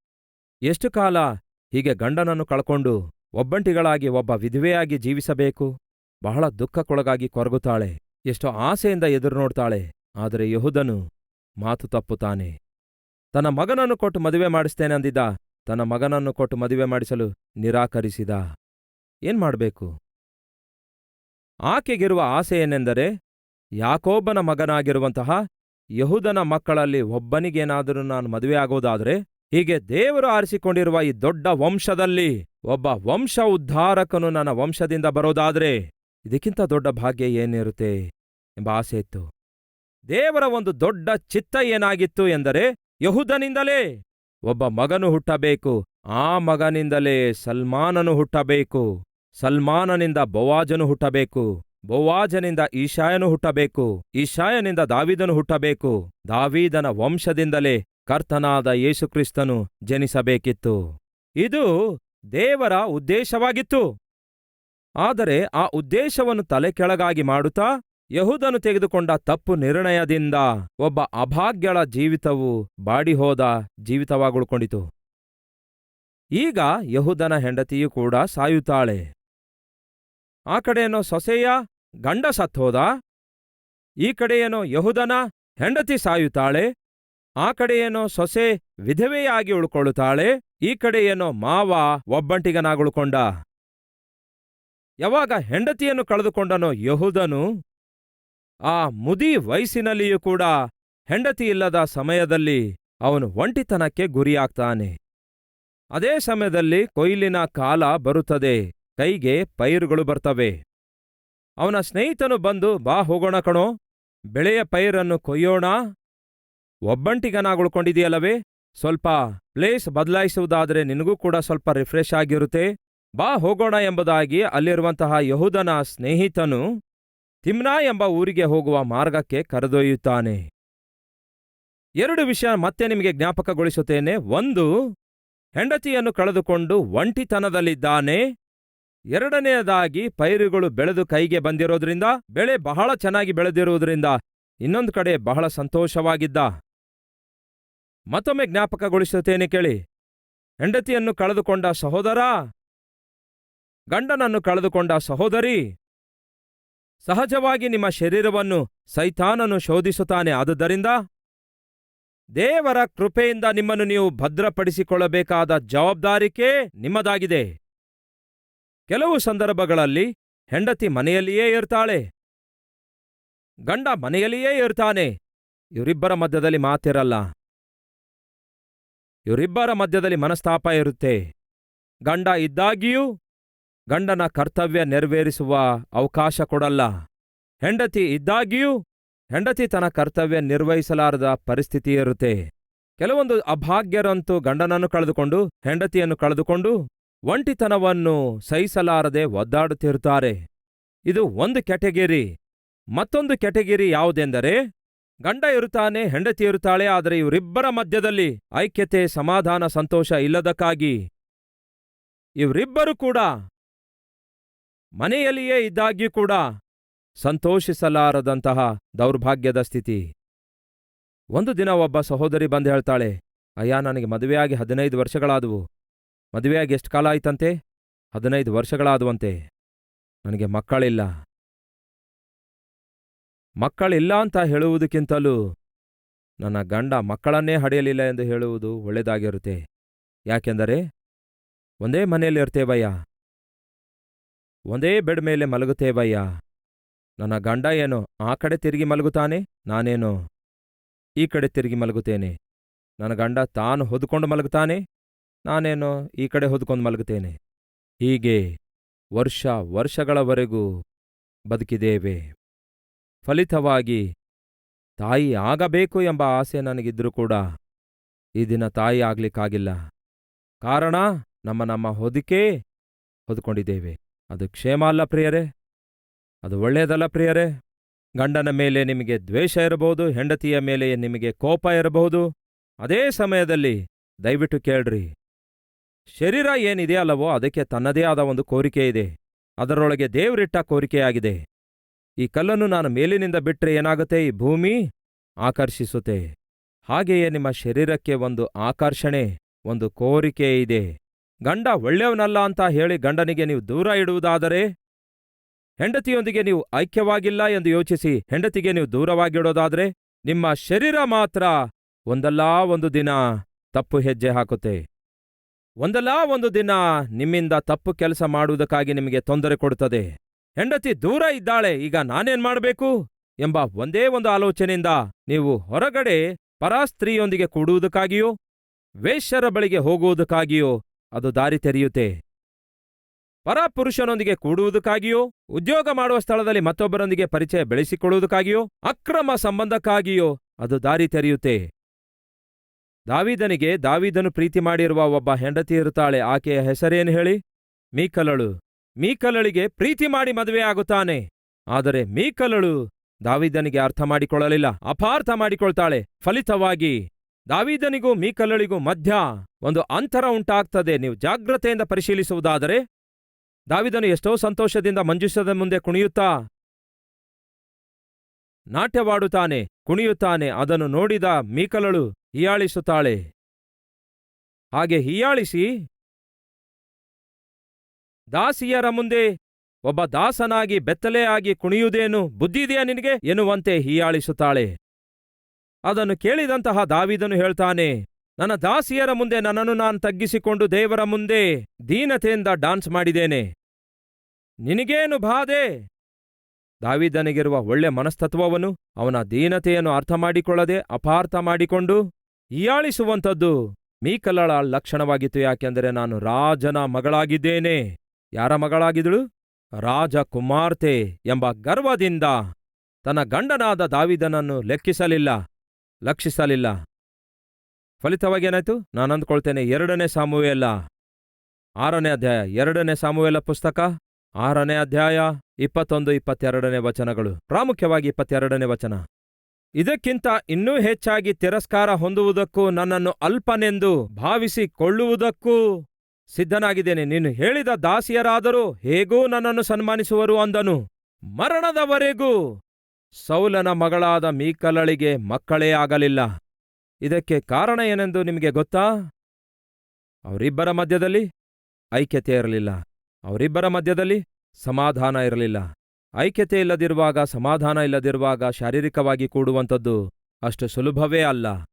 ಎಷ್ಟು ಕಾಲ ಹೀಗೆ ಗಂಡನನ್ನು ಕಳ್ಕೊಂಡು ಒಬ್ಬಂಟಿಗಳಾಗಿ ಒಬ್ಬ ವಿಧವೆಯಾಗಿ ಜೀವಿಸಬೇಕು? ಬಹಳ ದುಃಖಕ್ಕೊಳಗಾಗಿ ಕೊರಗುತ್ತಾಳೆ. ಎಷ್ಟೋ ಆಸೆಯಿಂದ ಎದುರು ನೋಡ್ತಾಳೆ ಆದರೆ ಯಹುದನು ಮಾತು ತಪ್ಪುತ್ತಾನೆ. ತನ್ನ ಮಗನನ್ನು ಕೊಟ್ಟು ಮದುವೆ ಮಾಡಿಸ್ತೇನೆ ಅಂದಿದ್ದ, ತನ್ನ ಮಗನನ್ನು ಕೊಟ್ಟು ಮದುವೆ ಮಾಡಿಸಲು ನಿರಾಕರಿಸಿದ. ಏನ್ ಮಾಡಬೇಕು? ಆಕೆಗಿರುವ ಆಸೆಯೇನೆಂದರೆ, ಯಾಕೋಬನ ಮಗನಾಗಿರುವಂತಹ ಯಹುದನ ಮಕ್ಕಳಲ್ಲಿ ಒಬ್ಬನಿಗೇನಾದರೂ ನಾನು ಮದುವೆ ಆಗೋದಾದರೆ, ಹೀಗೆ ದೇವರು ಆರಿಸಿಕೊಂಡಿರುವ ಈ ದೊಡ್ಡ ವಂಶದಲ್ಲಿ ಒಬ್ಬ ವಂಶ ಉದ್ಧಾರಕನು ನನ್ನ ವಂಶದಿಂದ ಬರೋದಾದ್ರೆ ಇದಕ್ಕಿಂತ ದೊಡ್ಡ ಭಾಗ್ಯ ಏನಿರುತ್ತೆ ಎಂಬ ಆಸೆ ಇತ್ತು. ದೇವರ ಒಂದು ದೊಡ್ಡ ಚಿತ್ತ ಏನಾಗಿತ್ತು ಎಂದರೆ ಯಹುದನಿಂದಲೇ ಒಬ್ಬ ಮಗನು ಹುಟ್ಟಬೇಕು. ಆ ಮಗನಿಂದಲೇ ಸಲ್ಮಾನನು ಹುಟ್ಟಬೇಕು. ಸಲ್ಮಾನನಿಂದ ಬೊವಾಜನು ಹುಟ್ಟಬೇಕು. ಬೊವಾಜನಿಂದ ಈಶಾಯನು ಹುಟ್ಟಬೇಕು. ಈಶಾಯನಿಂದ ದಾವಿದನು ಹುಟ್ಟಬೇಕು. ದಾವೀದನ ವಂಶದಿಂದಲೇ ಕರ್ತನಾದ ಯೇಸುಕ್ರಿಸ್ತನು ಜನಿಸಬೇಕಿತ್ತು. ಇದು ದೇವರ ಉದ್ದೇಶವಾಗಿತ್ತು. ಆದರೆ ಆ ಉದ್ದೇಶವನ್ನು ತಲೆಕೆಳಗಾಗಿ ಮಾಡುತ್ತಾ ಯಹುದನು ತೆಗೆದುಕೊಂಡ ತಪ್ಪು ನಿರ್ಣಯದಿಂದ ಒಬ್ಬ ಅಭಾಗ್ಯಳ ಜೀವಿತವು ಬಾಡಿಹೋದ ಜೀವಿತವಾಗುಳ್ಕೊಂಡಿತು. ಈಗ ಯಹುದನ ಹೆಂಡತಿಯೂ ಕೂಡ ಸಾಯುತ್ತಾಳೆ. ಆ ಕಡೆಯೇನೋ ಸೊಸೆಯ ಗಂಡ ಸತ್ತೋದ. ಈ ಕಡೆಯೇನೋ ಯಹುದನ ಹೆಂಡತಿ ಸಾಯುತ್ತಾಳೆ. ಆ ಕಡೆಯೇನೋ ಸೊಸೆ ವಿಧವೆಯಾಗಿ ಉಳ್ಕೊಳ್ಳುತ್ತಾಳೆ. ಈ ಕಡೆಯೇನೋ ಮಾವ ಒಬ್ಬಂಟಿಗನಾಗುಳ್ಕೊಂಡ. ಯಾವಾಗ ಹೆಂಡತಿಯನ್ನು ಕಳೆದುಕೊಂಡನೋ ಯಹುದನು, ಆ ಮುದಿ ವಯಸ್ಸಿನಲ್ಲಿಯೂ ಕೂಡ ಹೆಂಡತಿ ಇಲ್ಲದ ಸಮಯದಲ್ಲಿ ಅವನು ಒಂಟಿತನಕ್ಕೆ ಗುರಿಯಾಗ್ತಾನೆ. ಅದೇ ಸಮಯದಲ್ಲಿ ಕೊಯ್ಲಿನ ಕಾಲ ಬರುತ್ತದೆ, ಕೈಗೆ ಪೈರುಗಳು ಬರ್ತವೆ. ಅವನ ಸ್ನೇಹಿತನು ಬಂದು, ಬಾ, ಹೋಗೋಣ ಕಣೋ, ಬೆಳೆಯ ಪೈರನ್ನು ಕೊಯ್ಯೋಣ. ಒಬ್ಬಂಟಿಗನಾಗುಳ್ಕೊಂಡಿದೆಯಲ್ಲವೇ ಸ್ವಲ್ಪ ಪ್ಲೇಸ್ ಬದಲಾಯಿಸುವುದಾದರೆ ನಿನಗೂ ಕೂಡ ಸ್ವಲ್ಪ ರಿಫ್ರೆಶ್ ಆಗಿರುತ್ತೆ. ಬಾ ಹೋಗೋಣ ಎಂಬುದಾಗಿ ಅಲ್ಲಿರುವಂತಹ ಯಹುದನ ಸ್ನೇಹಿತನು ತಿಮ್ನಾ ಎಂಬ ಊರಿಗೆ ಹೋಗುವ ಮಾರ್ಗಕ್ಕೆ ಕರೆದೊಯ್ಯುತ್ತಾನೆ. ಎರಡು ವಿಷಯ ಮತ್ತೆ ನಿಮಗೆ ಜ್ಞಾಪಕಗೊಳಿಸುತ್ತೇನೆ. ಒಂದು, ಹೆಂಡತಿಯನ್ನು ಕಳೆದುಕೊಂಡು ಒಂಟಿತನದಲ್ಲಿದ್ದಾನೆ. ಎರಡನೆಯದಾಗಿ, ಪೈರುಗಳು ಬೆಳೆದು ಕೈಗೆ ಬಂದಿರೋದ್ರಿಂದ, ಬೆಳೆ ಬಹಳ ಚೆನ್ನಾಗಿ ಬೆಳೆದಿರುವುದರಿಂದ ಇನ್ನೊಂದು ಕಡೆ ಬಹಳ ಸಂತೋಷವಾಗಿದ್ದ. ಮತ್ತೊಮ್ಮೆ ಜ್ಞಾಪಕಗೊಳಿಸುತ್ತೇನೆ ಕೇಳಿ. ಹೆಂಡತಿಯನ್ನು ಕಳೆದುಕೊಂಡ ಸಹೋದರ ಗಂಡನನ್ನು ಕಳೆದುಕೊಂಡ ಸಹೋದರಿ, ಸಹಜವಾಗಿ ನಿಮ್ಮ ಶರೀರವನ್ನು ಸೈತಾನನು ಶೋಧಿಸುತ್ತಾನೆ. ಆದುದರಿಂದ ದೇವರ ಕೃಪೆಯಿಂದ ನಿಮ್ಮನ್ನು ನೀವು ಭದ್ರಪಡಿಸಿಕೊಳ್ಳಬೇಕಾದ ಜವಾಬ್ದಾರಿಕೆ ನಿಮ್ಮದಾಗಿದೆ. ಕೆಲವು ಸಂದರ್ಭಗಳಲ್ಲಿ ಹೆಂಡತಿ ಮನೆಯಲ್ಲಿಯೇ ಇರ್ತಾಳೆ, ಗಂಡ ಮನೆಯಲ್ಲಿಯೇ ಇರ್ತಾನೆ. ಇವರಿಬ್ಬರ ಮಧ್ಯದಲ್ಲಿ ಮಾತಿರಲ್ಲ. ಇವರಿಬ್ಬರ ಮಧ್ಯದಲ್ಲಿ ಮನಸ್ತಾಪ ಇರುತ್ತೆ. ಗಂಡ ಇದ್ದಾಗಿಯೂ ಗಂಡನ ಕರ್ತವ್ಯ ನೆರವೇರಿಸುವ ಅವಕಾಶ ಕೊಡಲ್ಲ. ಹೆಂಡತಿ ಇದ್ದಾಗಿಯೂ ಹೆಂಡತಿ ತನ್ನ ಕರ್ತವ್ಯ ನಿರ್ವಹಿಸಲಾರದ ಪರಿಸ್ಥಿತಿ ಇರುತ್ತೆ ಕೆಲವೊಂದು ಅಭಾಗ್ಯರಂತೂ ಗಂಡನನ್ನು ಕಳೆದುಕೊಂಡು ಹೆಂಡತಿಯನ್ನು ಕಳೆದುಕೊಂಡು ಒಂಟಿತನವನ್ನು ಸಹಿಸಲಾರದೆ ಒದ್ದಾಡುತ್ತಿರುತ್ತಾರೆ. ಇದು ಒಂದು ಕೆಟಗಿರಿ ಮತ್ತೊಂದು ಕೆಟಗಿರಿ ಯಾವುದೆಂದರೆ, ಗಂಡ ಇರುತ್ತಾನೆ, ಹೆಂಡತಿ ಇರುತ್ತಾಳೆ, ಆದರೆ ಇವರಿಬ್ಬರ ಮಧ್ಯದಲ್ಲಿ ಐಕ್ಯತೆ, ಸಮಾಧಾನ, ಸಂತೋಷ ಇಲ್ಲದಕ್ಕಾಗಿ ಇವರಿಬ್ಬರು ಕೂಡ ಮನೆಯಲ್ಲಿಯೇ ಇದ್ದಾಗ್ಯೂ ಕೂಡ ಸಂತೋಷಿಸಲಾರದಂತಹ ದೌರ್ಭಾಗ್ಯದ ಸ್ಥಿತಿ. ಒಂದು ದಿನ ಒಬ್ಬ ಸಹೋದರಿ ಬಂದು ಹೇಳ್ತಾಳೆ, ಅಯ್ಯ, ನನಗೆ ಮದುವೆಯಾಗಿ ಹದಿನೈದು ವರ್ಷಗಳಾದವು. ಮದುವೆಯಾಗಿ ಎಷ್ಟು ಕಾಲ ಆಯ್ತಂತೆ? ಹದಿನೈದು ವರ್ಷಗಳಾದವಂತೆ. ನನಗೆ ಮಕ್ಕಳಿಲ್ಲ. ಮಕ್ಕಳಿಲ್ಲ ಅಂತ ಹೇಳುವುದಕ್ಕಿಂತಲೂ ನನ್ನ ಗಂಡ ಮಕ್ಕಳನ್ನೇ ಹಡೆಯಲಿಲ್ಲ ಎಂದು ಹೇಳುವುದು ಒಳ್ಳೆಯದಾಗಿರುತ್ತೆ. ಯಾಕೆಂದರೆ, ಒಂದೇ ಮನೆಯಲ್ಲಿ ಇರ್ತೇವಯ್ಯ ಒಂದೇ ಬೆಡ್ ಮೇಲೆ ಮಲಗುತ್ತೇವಯ್ಯ ನನ್ನ ಗಂಡ ಏನು ಆ ಕಡೆ ತಿರುಗಿ ಮಲಗುತ್ತಾನೆ? ನಾನೇನು ಈ ಕಡೆ ತಿರುಗಿ ಮಲಗುತ್ತೇನೆ? ನನ್ನ ಗಂಡ ತಾನು ಹೊದ್ಕೊಂಡು ಮಲಗುತ್ತಾನೆ? ನಾನೇನು ಈ ಕಡೆ ಹೊದ್ಕೊಂಡು ಮಲಗುತ್ತೇನೆ? ಹೀಗೆ ವರ್ಷ ವರ್ಷಗಳವರೆಗೂ ಬದುಕಿದ್ದೇವೆ. ಫಲಿತವಾಗಿ ತಾಯಿ ಆಗಬೇಕು ಎಂಬ ಆಸೆ ನನಗಿದ್ರೂ ಕೂಡ ಈ ದಿನ ತಾಯಿ ಆಗ್ಲಿಕ್ಕಾಗಿಲ್ಲ. ಕಾರಣ ನಮ್ಮ ನಮ್ಮ ಹೊದಿಕೆ ಹೊದ್ಕೊಂಡಿದ್ದೇವೆ. ಅದು ಕ್ಷೇಮ ಅಲ್ಲ ಪ್ರಿಯರೇ, ಅದು ಒಳ್ಳೆಯದಲ್ಲ ಪ್ರಿಯರೇ. ಗಂಡನ ಮೇಲೆ ನಿಮಗೆ ದ್ವೇಷ ಇರಬಹುದು, ಹೆಂಡತಿಯ ಮೇಲೆ ನಿಮಗೆ ಕೋಪ ಇರಬಹುದು. ಅದೇ ಸಮಯದಲ್ಲಿ ದಯವಿಟ್ಟು ಕೇಳ್ರಿ. ಶರೀರ ಏನಿದೆಯಲ್ಲವೋ ಅದಕ್ಕೆ ತನ್ನದೇ ಆದ ಒಂದು ಕೋರಿಕೆ ಇದೆ. ಅದರೊಳಗೆ ದೇವರಿಟ್ಟ ಕೋರಿಕೆಯಾಗಿದೆ. ಈ ಕಲ್ಲನ್ನು ನಾನು ಮೇಲಿನಿಂದ ಬಿಟ್ರೆ ಏನಾಗುತ್ತೆ? ಈ ಭೂಮಿ ಆಕರ್ಷಿಸುತ್ತೆ. ಹಾಗೆಯೇ ನಿಮ್ಮ ಶರೀರಕ್ಕೆ ಒಂದು ಆಕರ್ಷಣೆ, ಒಂದು ಕೋರಿಕೆ ಇದೆ. ಗಂಡ ಒಳ್ಳೆಯವನಲ್ಲ ಅಂತ ಹೇಳಿ ಗಂಡನಿಗೆ ನೀವು ದೂರ ಇಡುವುದಾದರೆ ಹೆಂಡತಿಯೊಂದಿಗೆ ನೀವು ಐಕ್ಯವಾಗಿಲ್ಲ ಎಂದು ಯೋಚಿಸಿ ಹೆಂಡತಿಗೆ ನೀವು ದೂರವಾಗಿಡೋದಾದ್ರೆ ನಿಮ್ಮ ಶರೀರ ಮಾತ್ರ ಒಂದಲ್ಲ ಒಂದು ದಿನ ತಪ್ಪು ಹೆಜ್ಜೆ ಹಾಕುತ್ತೆ. ಒಂದಲ್ಲ ಒಂದು ದಿನ ನಿಮ್ಮಿಂದ ತಪ್ಪು ಕೆಲಸ ಮಾಡುವುದಕ್ಕಾಗಿ ನಿಮಗೆ ತೊಂದರೆ ಕೊಡುತ್ತದೆ. ಹೆಂಡತಿ ದೂರ ಇದ್ದಾಳೆ, ಈಗ ನಾನೇನ್ ಮಾಡಬೇಕು? ಎಂಬ ಒಂದೇ ಒಂದು ಆಲೋಚನೆಯಿಂದ ನೀವು ಹೊರಗಡೆ ಪರಾಸ್ತ್ರೀಯೊಂದಿಗೆ ಕೂಡುವುದಕ್ಕಾಗಿಯೋ, ವೇಶ್ಯರ ಬಳಿಗೆ ಹೋಗುವುದಕ್ಕಾಗಿಯೋ ಅದು ದಾರಿ ತೆರೆಯುತ್ತೆ. ಪರಪುರುಷನೊಂದಿಗೆ ಕೂಡುವುದಕ್ಕಾಗಿಯೋ, ಉದ್ಯೋಗ ಮಾಡುವ ಸ್ಥಳದಲ್ಲಿ ಮತ್ತೊಬ್ಬರೊಂದಿಗೆ ಪರಿಚಯ ಬೆಳೆಸಿಕೊಳ್ಳುವುದಕ್ಕಾಗಿಯೋ, ಅಕ್ರಮ ಸಂಬಂಧಕ್ಕಾಗಿಯೋ ಅದು ದಾರಿ ತೆರೆಯುತ್ತೆ. ದಾವಿದನಿಗೆ ದಾವಿದನು ಪ್ರೀತಿ ಮಾಡಿರುವ ಒಬ್ಬ ಹೆಂಡತಿ ಇರುತ್ತಾಳೆ, ಆಕೆಯ ಹೆಸರೇನು ಹೇಳಿ? ಮೀಕಲಳು. ಮೀಕಲಳಿಗೆ ಪ್ರೀತಿ ಮಾಡಿ ಮದುವೆಯಾಗುತ್ತಾನೆ ಆದರೆ ಮೀಕಲಳು ದಾವಿದನಿಗೆ ಅರ್ಥ ಮಾಡಿಕೊಳ್ಳಲಿಲ್ಲ, ಅಪಾರ್ಥ ಮಾಡಿಕೊಳ್ತಾಳೆ, ಫಲಿತವಾಗಿ. ದಾವಿದನಿಗೂ ಮೀಕಲಳಿಗೂ ಮಧ್ಯ ಒಂದು ಅಂತರ ಉಂಟಾಗ್ತದೆ. ನೀವು ಜಾಗ್ರತೆಯಿಂದ ಪರಿಶೀಲಿಸುವುದಾದರೆ ದಾವಿದನು ಎಷ್ಟೋ ಸಂತೋಷದಿಂದ ಮಂಜುಷದ ಮುಂದೆ ಕುಣಿಯುತ್ತಾ ನಾಟ್ಯವಾಡುತ್ತಾನೆ, ಕುಣಿಯುತ್ತಾನೆ, ಅದನ್ನು ನೋಡಿದ ಮೀಕಲಳು ಹೀಯಾಳಿಸುತ್ತಾಳೆ. ಹಾಗೆ ಹೀಯಾಳಿಸಿ ದಾಸಿಯರ ಮುಂದೆ ಒಬ್ಬ ದಾಸನಾಗಿ ಬೆತ್ತಲೆಯಾಗಿ ಕುಣಿಯುವುದೇನು ಬುದ್ಧಿದೆಯಾ ನಿನಗೆ? ಎನ್ನುವಂತೆ ಹೀಯಾಳಿಸುತ್ತಾಳೆ. ಅದನ್ನು ಕೇಳಿದಂತಹ ದಾವಿದನು ಹೇಳ್ತಾನೆ, ನನ್ನ ದಾಸಿಯರ ಮುಂದೆ ನನ್ನನ್ನು ನಾನು ತಗ್ಗಿಸಿಕೊಂಡು ದೇವರ ಮುಂದೆ ದೀನತೆಯಿಂದ ಡಾನ್ಸ್ ಮಾಡಿದ್ದೇನೆ. ನಿನಗೇನು ಬಾಧೆ? ದಾವಿದನಿಗಿರುವ ಒಳ್ಳೆ ಮನಸ್ತತ್ವವನ್ನು ಅವನ ದೀನತೆಯನ್ನು ಅರ್ಥ ಮಾಡಿಕೊಳ್ಳದೆ ಅಪಾರ್ಥ ಮಾಡಿಕೊಂಡು ಹೀಯಾಳಿಸುವಂಥದ್ದು ಮೀಕಲಳ ಲಕ್ಷಣವಾಗಿತ್ತು. ಯಾಕೆಂದರೆ ನಾನು ರಾಜನ ಮಗಳಾಗಿದ್ದೇನೆ. ಯಾರ ಮಗಳಾಗಿದಳು ರಾಜಕುಮಾರ್ತೆ ಎಂಬ ಗರ್ವದಿಂದ ತನ್ನ ಗಂಡನಾದ ದಾವಿದನನ್ನು ಲೆಕ್ಕಿಸಲಿಲ್ಲ. ಲಕ್ಷಿಸಲಿಲ್ಲ. ಫಲಿತವಾಗಿ ಏನಾಯ್ತು? ನಾನು ಅಂದ್ಕೊಳ್ತೇನೆ, ಎರಡನೇ ಸಾಮುವೆಲ್ಲ ಆರನೇ ಅಧ್ಯಾಯ. ಎರಡನೇ ಸಾಮುವೆಲ್ಲ ಪುಸ್ತಕ. ಆರನೇ ಅಧ್ಯಾಯ, ಇಪ್ಪತ್ತೊಂದು, ಇಪ್ಪತ್ತೆರಡನೇ ವಚನಗಳು. ಪ್ರಾಮುಖ್ಯವಾಗಿ ಇಪ್ಪತ್ತೆರಡನೇ ವಚನ. ಇದಕ್ಕಿಂತ ಇನ್ನೂ ಹೆಚ್ಚಾಗಿ ತಿರಸ್ಕಾರ ಹೊಂದುವುದಕ್ಕೂ ನನ್ನನ್ನು ಅಲ್ಪನೆಂದು ಭಾವಿಸಿಕೊಳ್ಳುವುದಕ್ಕೂ ಸಿದ್ಧನಾಗಿದ್ದೇನೆ. ನೀನು ಹೇಳಿದ ದಾಸಿಯರಾದರೂ ಹೇಗೂ ನನ್ನನ್ನು ಸನ್ಮಾನಿಸುವರು ಅಂದನು. ಮರಣದವರೆಗೂ ಸೌಲನ ಮಗಳಾದ ಮೀಕಲಳಿಗೆ ಮಕ್ಕಳೇ ಆಗಲಿಲ್ಲ. ಇದಕ್ಕೆ ಕಾರಣ ಏನೆಂದು ನಿಮಗೆ ಗೊತ್ತಾ? ಅವರಿಬ್ಬರ ಮಧ್ಯದಲ್ಲಿ ಐಕ್ಯತೆ ಇರಲಿಲ್ಲ. ಅವರಿಬ್ಬರ ಮಧ್ಯದಲ್ಲಿ ಸಮಾಧಾನ ಇರಲಿಲ್ಲ. ಐಕ್ಯತೆ ಇಲ್ಲದಿರುವಾಗ, ಸಮಾಧಾನ ಇಲ್ಲದಿರುವಾಗ ಶಾರೀರಿಕವಾಗಿ ಕೂಡುವಂಥದ್ದು ಅಷ್ಟು ಸುಲಭವೇ ಅಲ್ಲ.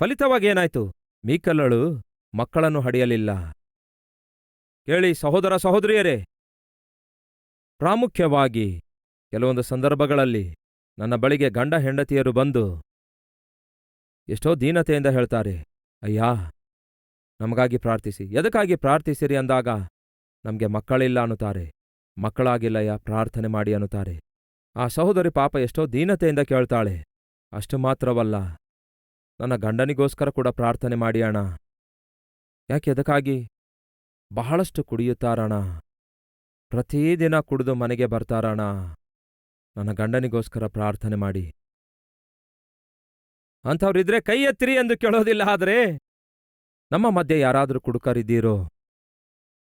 ಫಲಿತವಾಗಿ ಏನಾಯ್ತು ಮೀಕಲ್ಲಳು ಮಕ್ಕಳನ್ನು ಹಡೆಯಲಿಲ್ಲ. ಕೇಳಿ, ಸಹೋದರ ಸಹೋದರಿಯರೇ, ಪ್ರಾಮುಖ್ಯವಾಗಿ ಕೆಲವೊಂದು ಸಂದರ್ಭಗಳಲ್ಲಿ ನನ್ನ ಬಳಿಗೆ ಗಂಡ ಹೆಂಡತಿಯರು ಬಂದು ಎಷ್ಟೋ ದೀನತೆಯಿಂದ ಹೇಳ್ತಾರೆ, ಅಯ್ಯಾ, ನಮಗಾಗಿ ಪ್ರಾರ್ಥಿಸಿ. ಎದಕ್ಕಾಗಿ ಪ್ರಾರ್ಥಿಸಿರಿ? ಅಂದಾಗ, ನಮಗೆ ಮಕ್ಕಳಿಲ್ಲ ಅನ್ನುತ್ತಾರೆ. ಮಕ್ಕಳಾಗಿಲ್ಲಯ್ಯ, ಪ್ರಾರ್ಥನೆ ಮಾಡಿ ಅನ್ನುತ್ತಾರೆ. ಆ ಸಹೋದರಿ ಪಾಪ ಎಷ್ಟೋ ದೀನತೆಯಿಂದ ಕೇಳ್ತಾಳೆ, ಅಷ್ಟು ಮಾತ್ರವಲ್ಲ, ನನ್ನ ಗಂಡನಿಗೋಸ್ಕರ ಕೂಡ ಪ್ರಾರ್ಥನೆ ಮಾಡಿ ಅಣ್ಣ. ಯಾಕೆ ಎದಕ್ಕಾಗಿ? ಬಹಳಷ್ಟು ಕುಡಿಯುತ್ತಾರಣ ಪ್ರತಿದಿನ ಕುಡಿದು ಮನೆಗೆ ಬರ್ತಾರಣ ನನ್ನ ಗಂಡನಿಗೋಸ್ಕರ ಪ್ರಾರ್ಥನೆ ಮಾಡಿ. ಅಂಥವ್ರಿದ್ರೆ ಕೈ ಎತ್ತಿರಿ ಎಂದು ಕೇಳೋದಿಲ್ಲ, ಆದರೆ ನಮ್ಮ ಮಧ್ಯೆ ಯಾರಾದರೂ ಕುಡುಕರಿದ್ದೀರೋ,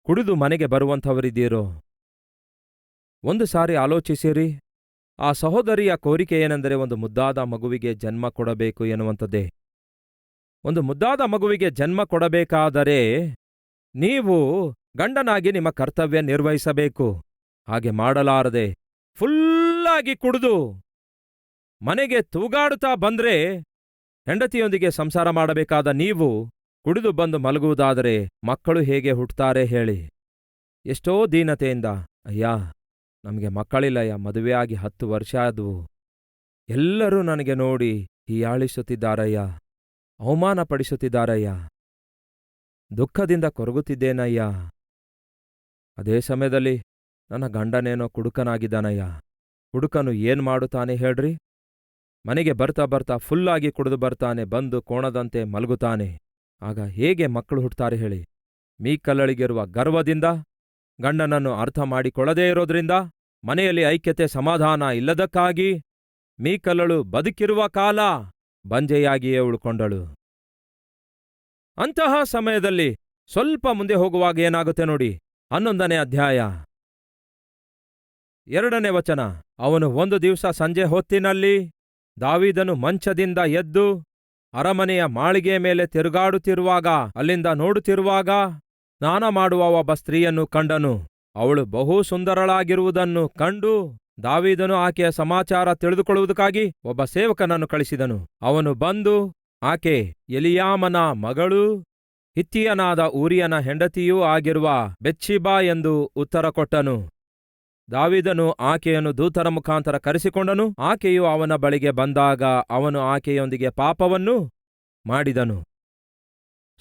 ಕುಡಿದು ಮನೆಗೆ ಬರುವಂಥವರಿದ್ದೀರೋ, ಒಂದು ಸಾರಿ ಆಲೋಚಿಸಿರಿ. ಆ ಸಹೋದರಿಯ ಕೋರಿಕೆ ಏನೆಂದರೆ ಒಂದು ಮುದ್ದಾದ ಮಗುವಿಗೆ ಜನ್ಮ ಕೊಡಬೇಕು ಎನ್ನುವಂಥದ್ದೇ. ಒಂದು ಮುದ್ದಾದ ಮಗುವಿಗೆ ಜನ್ಮ ಕೊಡಬೇಕಾದರೆ ನೀವು ಗಂಡನಾಗಿ ನಿಮ್ಮ ಕರ್ತವ್ಯ ನಿರ್ವಹಿಸಬೇಕು. ಹಾಗೆ ಮಾಡಲಾರದೆ ಫುಲ್ಲಾಗಿ ಕುಡಿದು ಮನೆಗೆ ತೂಗಾಡುತ್ತಾ ಬಂದ್ರೆ ಹೆಂಡತಿಯೊಂದಿಗೆ ಸಂಸಾರ ಮಾಡಬೇಕಾದ ನೀವು ಕುಡಿದು ಬಂದು ಮಲಗುವುದಾದರೆ ಮಕ್ಕಳು ಹೇಗೆ ಹುಟ್ಟುತ್ತಾರೆ ಹೇಳಿ. ಎಷ್ಟೋ ದೀನತೆಯಿಂದ, ಅಯ್ಯ, ನಮಗೆ ಮಕ್ಕಳಿಲ್ಲಯ್ಯ, ಮದುವೆಯಾಗಿ ಹತ್ತು ವರ್ಷ ಆದವು. ಎಲ್ಲರೂ ನನಗೆ ನೋಡಿ ಹೀಯಾಳಿಸುತ್ತಿದ್ದಾರಯ್ಯ, ಅವಮಾನಪಡಿಸುತ್ತಿದ್ದಾರಯ್ಯ, ದುಃಖದಿಂದ ಕೊರಗುತ್ತಿದ್ದೇನಯ್ಯ. ಅದೇ ಸಮಯದಲ್ಲಿ ನನ್ನ ಗಂಡನೇನೋ ಕುಡುಕನಾಗಿದ್ದಾನಯ್ಯ. ಕುಡುಕನು ಏನ್ ಮಾಡುತ್ತಾನೆ ಹೇಳ್ರಿ? ಮನೆಗೆ ಬರ್ತಾ ಬರ್ತಾ ಫುಲ್ಲಾಗಿ ಕುಡಿದು ಬರ್ತಾನೆ, ಬಂದು ಕೋಣದಂತೆ ಮಲಗುತ್ತಾನೆ. ಆಗ ಹೇಗೆ ಮಕ್ಕಳು ಹುಟ್ಟುತ್ತಾರೆ ಹೇಳಿ? ಮೀಕಲ್ಲಳಿಗಿರುವ ಗರ್ವದಿಂದ? ಗಂಡನನ್ನು ಅರ್ಥ ಮಾಡಿಕೊಳ್ಳದೇ ಇರೋದ್ರಿಂದ? ಮನೆಯಲ್ಲಿ ಐಕ್ಯತೆ ಸಮಾಧಾನ ಇಲ್ಲದಕ್ಕಾಗಿ? ಮೀಕಲ್ಲಳು ಬದುಕಿರುವ ಕಾಲ? ಬಂಜೆಯಾಗಿಯೇ ಉಳ್ಕೊಂಡಳು. ಅಂತಹ ಸಮಯದಲ್ಲಿ ಸ್ವಲ್ಪ ಮುಂದೆ ಹೋಗುವಾಗ ಏನಾಗುತ್ತೆ ನೋಡಿ? ಹನ್ನೊಂದನೇ ಅಧ್ಯಾಯ. ಎರಡನೇ ವಚನ. ಅವನು ಒಂದು ದಿವಸ ಸಂಜೆ ಹೊತ್ತಿನಲ್ಲಿ ದಾವೀದನು ಮಂಚದಿಂದ ಎದ್ದು ಅರಮನೆಯ ಮಾಳಿಗೆಯ ಮೇಲೆ ತಿರುಗಾಡುತ್ತಿರುವಾಗ, ಅಲ್ಲಿಂದ ನೋಡುತ್ತಿರುವಾಗ ಸ್ನಾನ ಮಾಡುವ ಒಬ್ಬ ಸ್ತ್ರೀಯನ್ನು ಕಂಡನು. ಅವಳು ಬಹು ಸುಂದರಳಾಗಿರುವುದನ್ನು ಕಂಡು ದಾವೀದನು ಆಕೆಯ ಸಮಾಚಾರ ತಿಳಿದುಕೊಳ್ಳುವುದಕ್ಕಾಗಿ ಒಬ್ಬ ಸೇವಕನನ್ನು ಕಳಿಸಿದನು ಅವನು ಬಂದು ಆಕೆ ಎಲಿಯಾಮನ ಮಗಳು ಹಿತ್ತಿಯನಾದ ಊರಿಯನ ಹೆಂಡತಿಯೂ ಆಗಿರುವ ಬೆಚ್ಚಿಬಾ ಎಂದು ಉತ್ತರ ಕೊಟ್ಟನು. ದಾವಿದನು ಆಕೆಯನ್ನು ದೂತರ ಮುಖಾಂತರ ಕರೆಸಿಕೊಂಡನು. ಆಕೆಯು ಅವನ ಬಳಿಗೆ ಬಂದಾಗ ಅವನು ಆಕೆಯೊಂದಿಗೆ ಪಾಪವನ್ನು ಮಾಡಿದನು.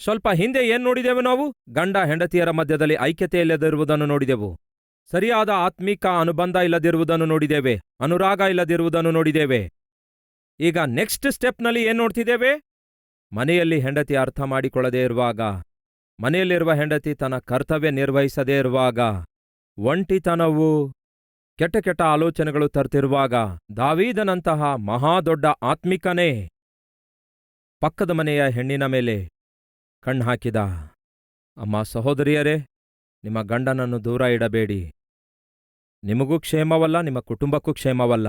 ಸ್ವಲ್ಪ ಹಿಂದೆ ಏನ್ ನೋಡಿದೆವು ನಾವು? ಗಂಡ ಹೆಂಡತಿಯರ ಮಧ್ಯದಲ್ಲಿ ಐಕ್ಯತೆ ಇಲ್ಲದಿರುವುದನ್ನು ನೋಡಿದೆವು. ಸರಿಯಾದ ಆತ್ಮಿಕ ಅನುಬಂಧ ಇಲ್ಲದಿರುವುದನ್ನು ನೋಡಿದ್ದೇವೆ ಅನುರಾಗ ಇಲ್ಲದಿರುವುದನ್ನು ನೋಡಿದ್ದೇವೆ ಈಗ ನೆಕ್ಸ್ಟ್ ಸ್ಟೆಪ್ನಲ್ಲಿ ಏನ್ ನೋಡ್ತಿದ್ದೇವೆ? ಮನೆಯಲ್ಲಿ ಹೆಂಡತಿ ಅರ್ಥ ಮಾಡಿಕೊಳ್ಳದೇ ಇರುವಾಗ, ಮನೆಯಲ್ಲಿರುವ ಹೆಂಡತಿ ತನ್ನ ಕರ್ತವ್ಯ ನಿರ್ವಹಿಸದೇ ಇರುವಾಗ, ಒಂಟಿತನವು ಕೆಟ್ಟ ಕೆಟ್ಟ ಆಲೋಚನೆಗಳು ತರ್ತಿರುವಾಗ ದಾವೀದನಂತಹ ಮಹಾದೊಡ್ಡ ಆತ್ಮಿಕನೇ ಪಕ್ಕದ ಮನೆಯ ಹೆಣ್ಣಿನ ಮೇಲೆ ಕಣ್ಹಾಕಿದ ಅಮ್ಮ ಸಹೋದರಿಯರೇ, ನಿಮ್ಮ ಗಂಡನನ್ನು ದೂರ ಇಡಬೇಡಿ. ನಿಮಗೂ ಕ್ಷೇಮವಲ್ಲ, ನಿಮ್ಮ ಕುಟುಂಬಕ್ಕೂ ಕ್ಷೇಮವಲ್ಲ.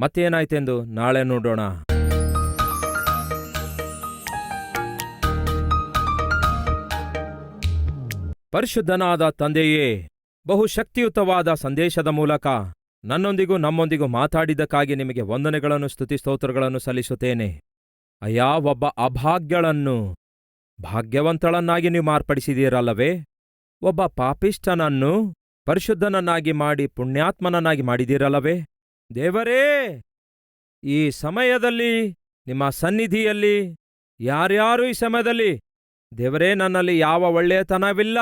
ಮತ್ತೇನಾಯ್ತೆಂದು ನಾಳೆ ನೋಡೋಣ. ಪರಿಶುದ್ಧನಾದ ತಂದೆಯೇ ಬಹುಶಕ್ತಿಯುತವಾದ ಸಂದೇಶದ ಮೂಲಕ ನನ್ನೊಂದಿಗೂ ನಮ್ಮೊಂದಿಗೂ ಮಾತಾಡಿದ್ದಕ್ಕಾಗಿ ನಿಮಗೆ ವಂದನೆಗಳನ್ನು ಸ್ತುತಿ ಸ್ತೋತ್ರಗಳನ್ನು ಸಲ್ಲಿಸುತ್ತೇನೆ. ಅಯ್ಯಾ, ಒಬ್ಬ ಅಭಾಗ್ಯಳನ್ನು ಭಾಗ್ಯವಂತಳನ್ನಾಗಿ ನೀವು ಮಾರ್ಪಡಿಸಿದೀರಲ್ಲವೇ ಒಬ್ಬ ಪಾಪಿಷ್ಠನನ್ನು ಪರಿಶುದ್ಧನನ್ನಾಗಿ ಮಾಡಿ ಪುಣ್ಯಾತ್ಮನನ್ನಾಗಿ ಮಾಡಿದಿರಲ್ಲವೇ ದೇವರೇ, ಈ ಸಮಯದಲ್ಲಿ, ನಿಮ್ಮ ಸನ್ನಿಧಿಯಲ್ಲಿ, ಯಾರ್ಯಾರು ಈ ಸಮಯದಲ್ಲಿ, ದೇವರೇ ನನ್ನಲ್ಲಿ ಯಾವ ಒಳ್ಳೆಯತನವಿಲ್ಲ.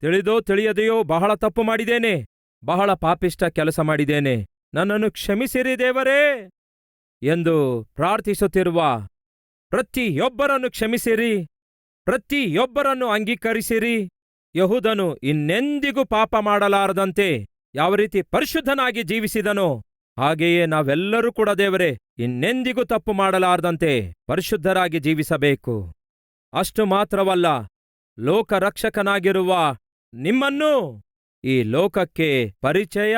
ತಿಳಿದೋ ತಿಳಿಯದೆಯೋ ಬಹಳ ತಪ್ಪು ಮಾಡಿದ್ದೇನೆ. ಬಹಳ ಪಾಪಿಷ್ಟ ಕೆಲಸ ಮಾಡಿದ್ದೇನೆ. ನನ್ನನ್ನು ಕ್ಷಮಿಸಿರಿ ದೇವರೇ ಎಂದು ಪ್ರಾರ್ಥಿಸುತ್ತಿರುವ ಪ್ರತಿಯೊಬ್ಬರನ್ನು ಕ್ಷಮಿಸಿರಿ. ಪ್ರತಿಯೊಬ್ಬರನ್ನು ಅಂಗೀಕರಿಸಿರಿ. ಯಹುದನು ಇನ್ನೆಂದಿಗೂ ಪಾಪ ಮಾಡಲಾರದಂತೆ ಯಾವ ರೀತಿ ಪರಿಶುದ್ಧನಾಗಿ ಜೀವಿಸಿದನೋ ಹಾಗೆಯೇ ನಾವೆಲ್ಲರೂ ಕೂಡ ದೇವರೇ ಇನ್ನೆಂದಿಗೂ ತಪ್ಪು ಮಾಡಲಾರದಂತೆ ಪರಿಶುದ್ಧರಾಗಿ ಜೀವಿಸಬೇಕು. ಅಷ್ಟು ಮಾತ್ರವಲ್ಲ, ಲೋಕರಕ್ಷಕನಾಗಿರುವ ನಿಮ್ಮನ್ನು ಈ ಲೋಕಕ್ಕೆ ಪರಿಚಯ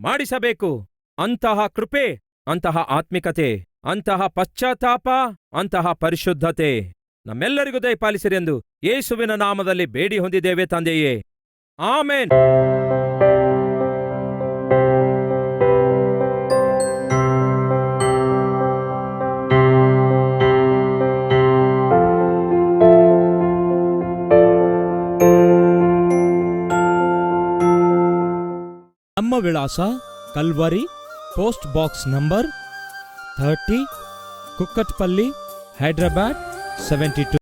ಮಾಡಿಸಬೇಕು. ಅಂತಹ ಕೃಪೆ, ಅಂತಹ ಆತ್ಮಿಕತೆ, ಅಂತಹ ಪಶ್ಚಾತ್ತಾಪ, ಅಂತಹ ಪರಿಶುದ್ಧತೆ. ನಮ್ಮೆಲ್ಲರಿಗೂ ದಯಪಾಲಿಸಿರಿ ಎಂದು ಯೇಸುವಿನ ನಾಮದಲ್ಲಿ ಬೇಡಿ ಹೊಂದಿದ್ದೇವೆ ತಂದೆಯೇ. ಆಮೇನ್. ನಮ್ಮ ವಿಳಾಸ Calvary post box number thirty Kukatpally Hyderabad seventy two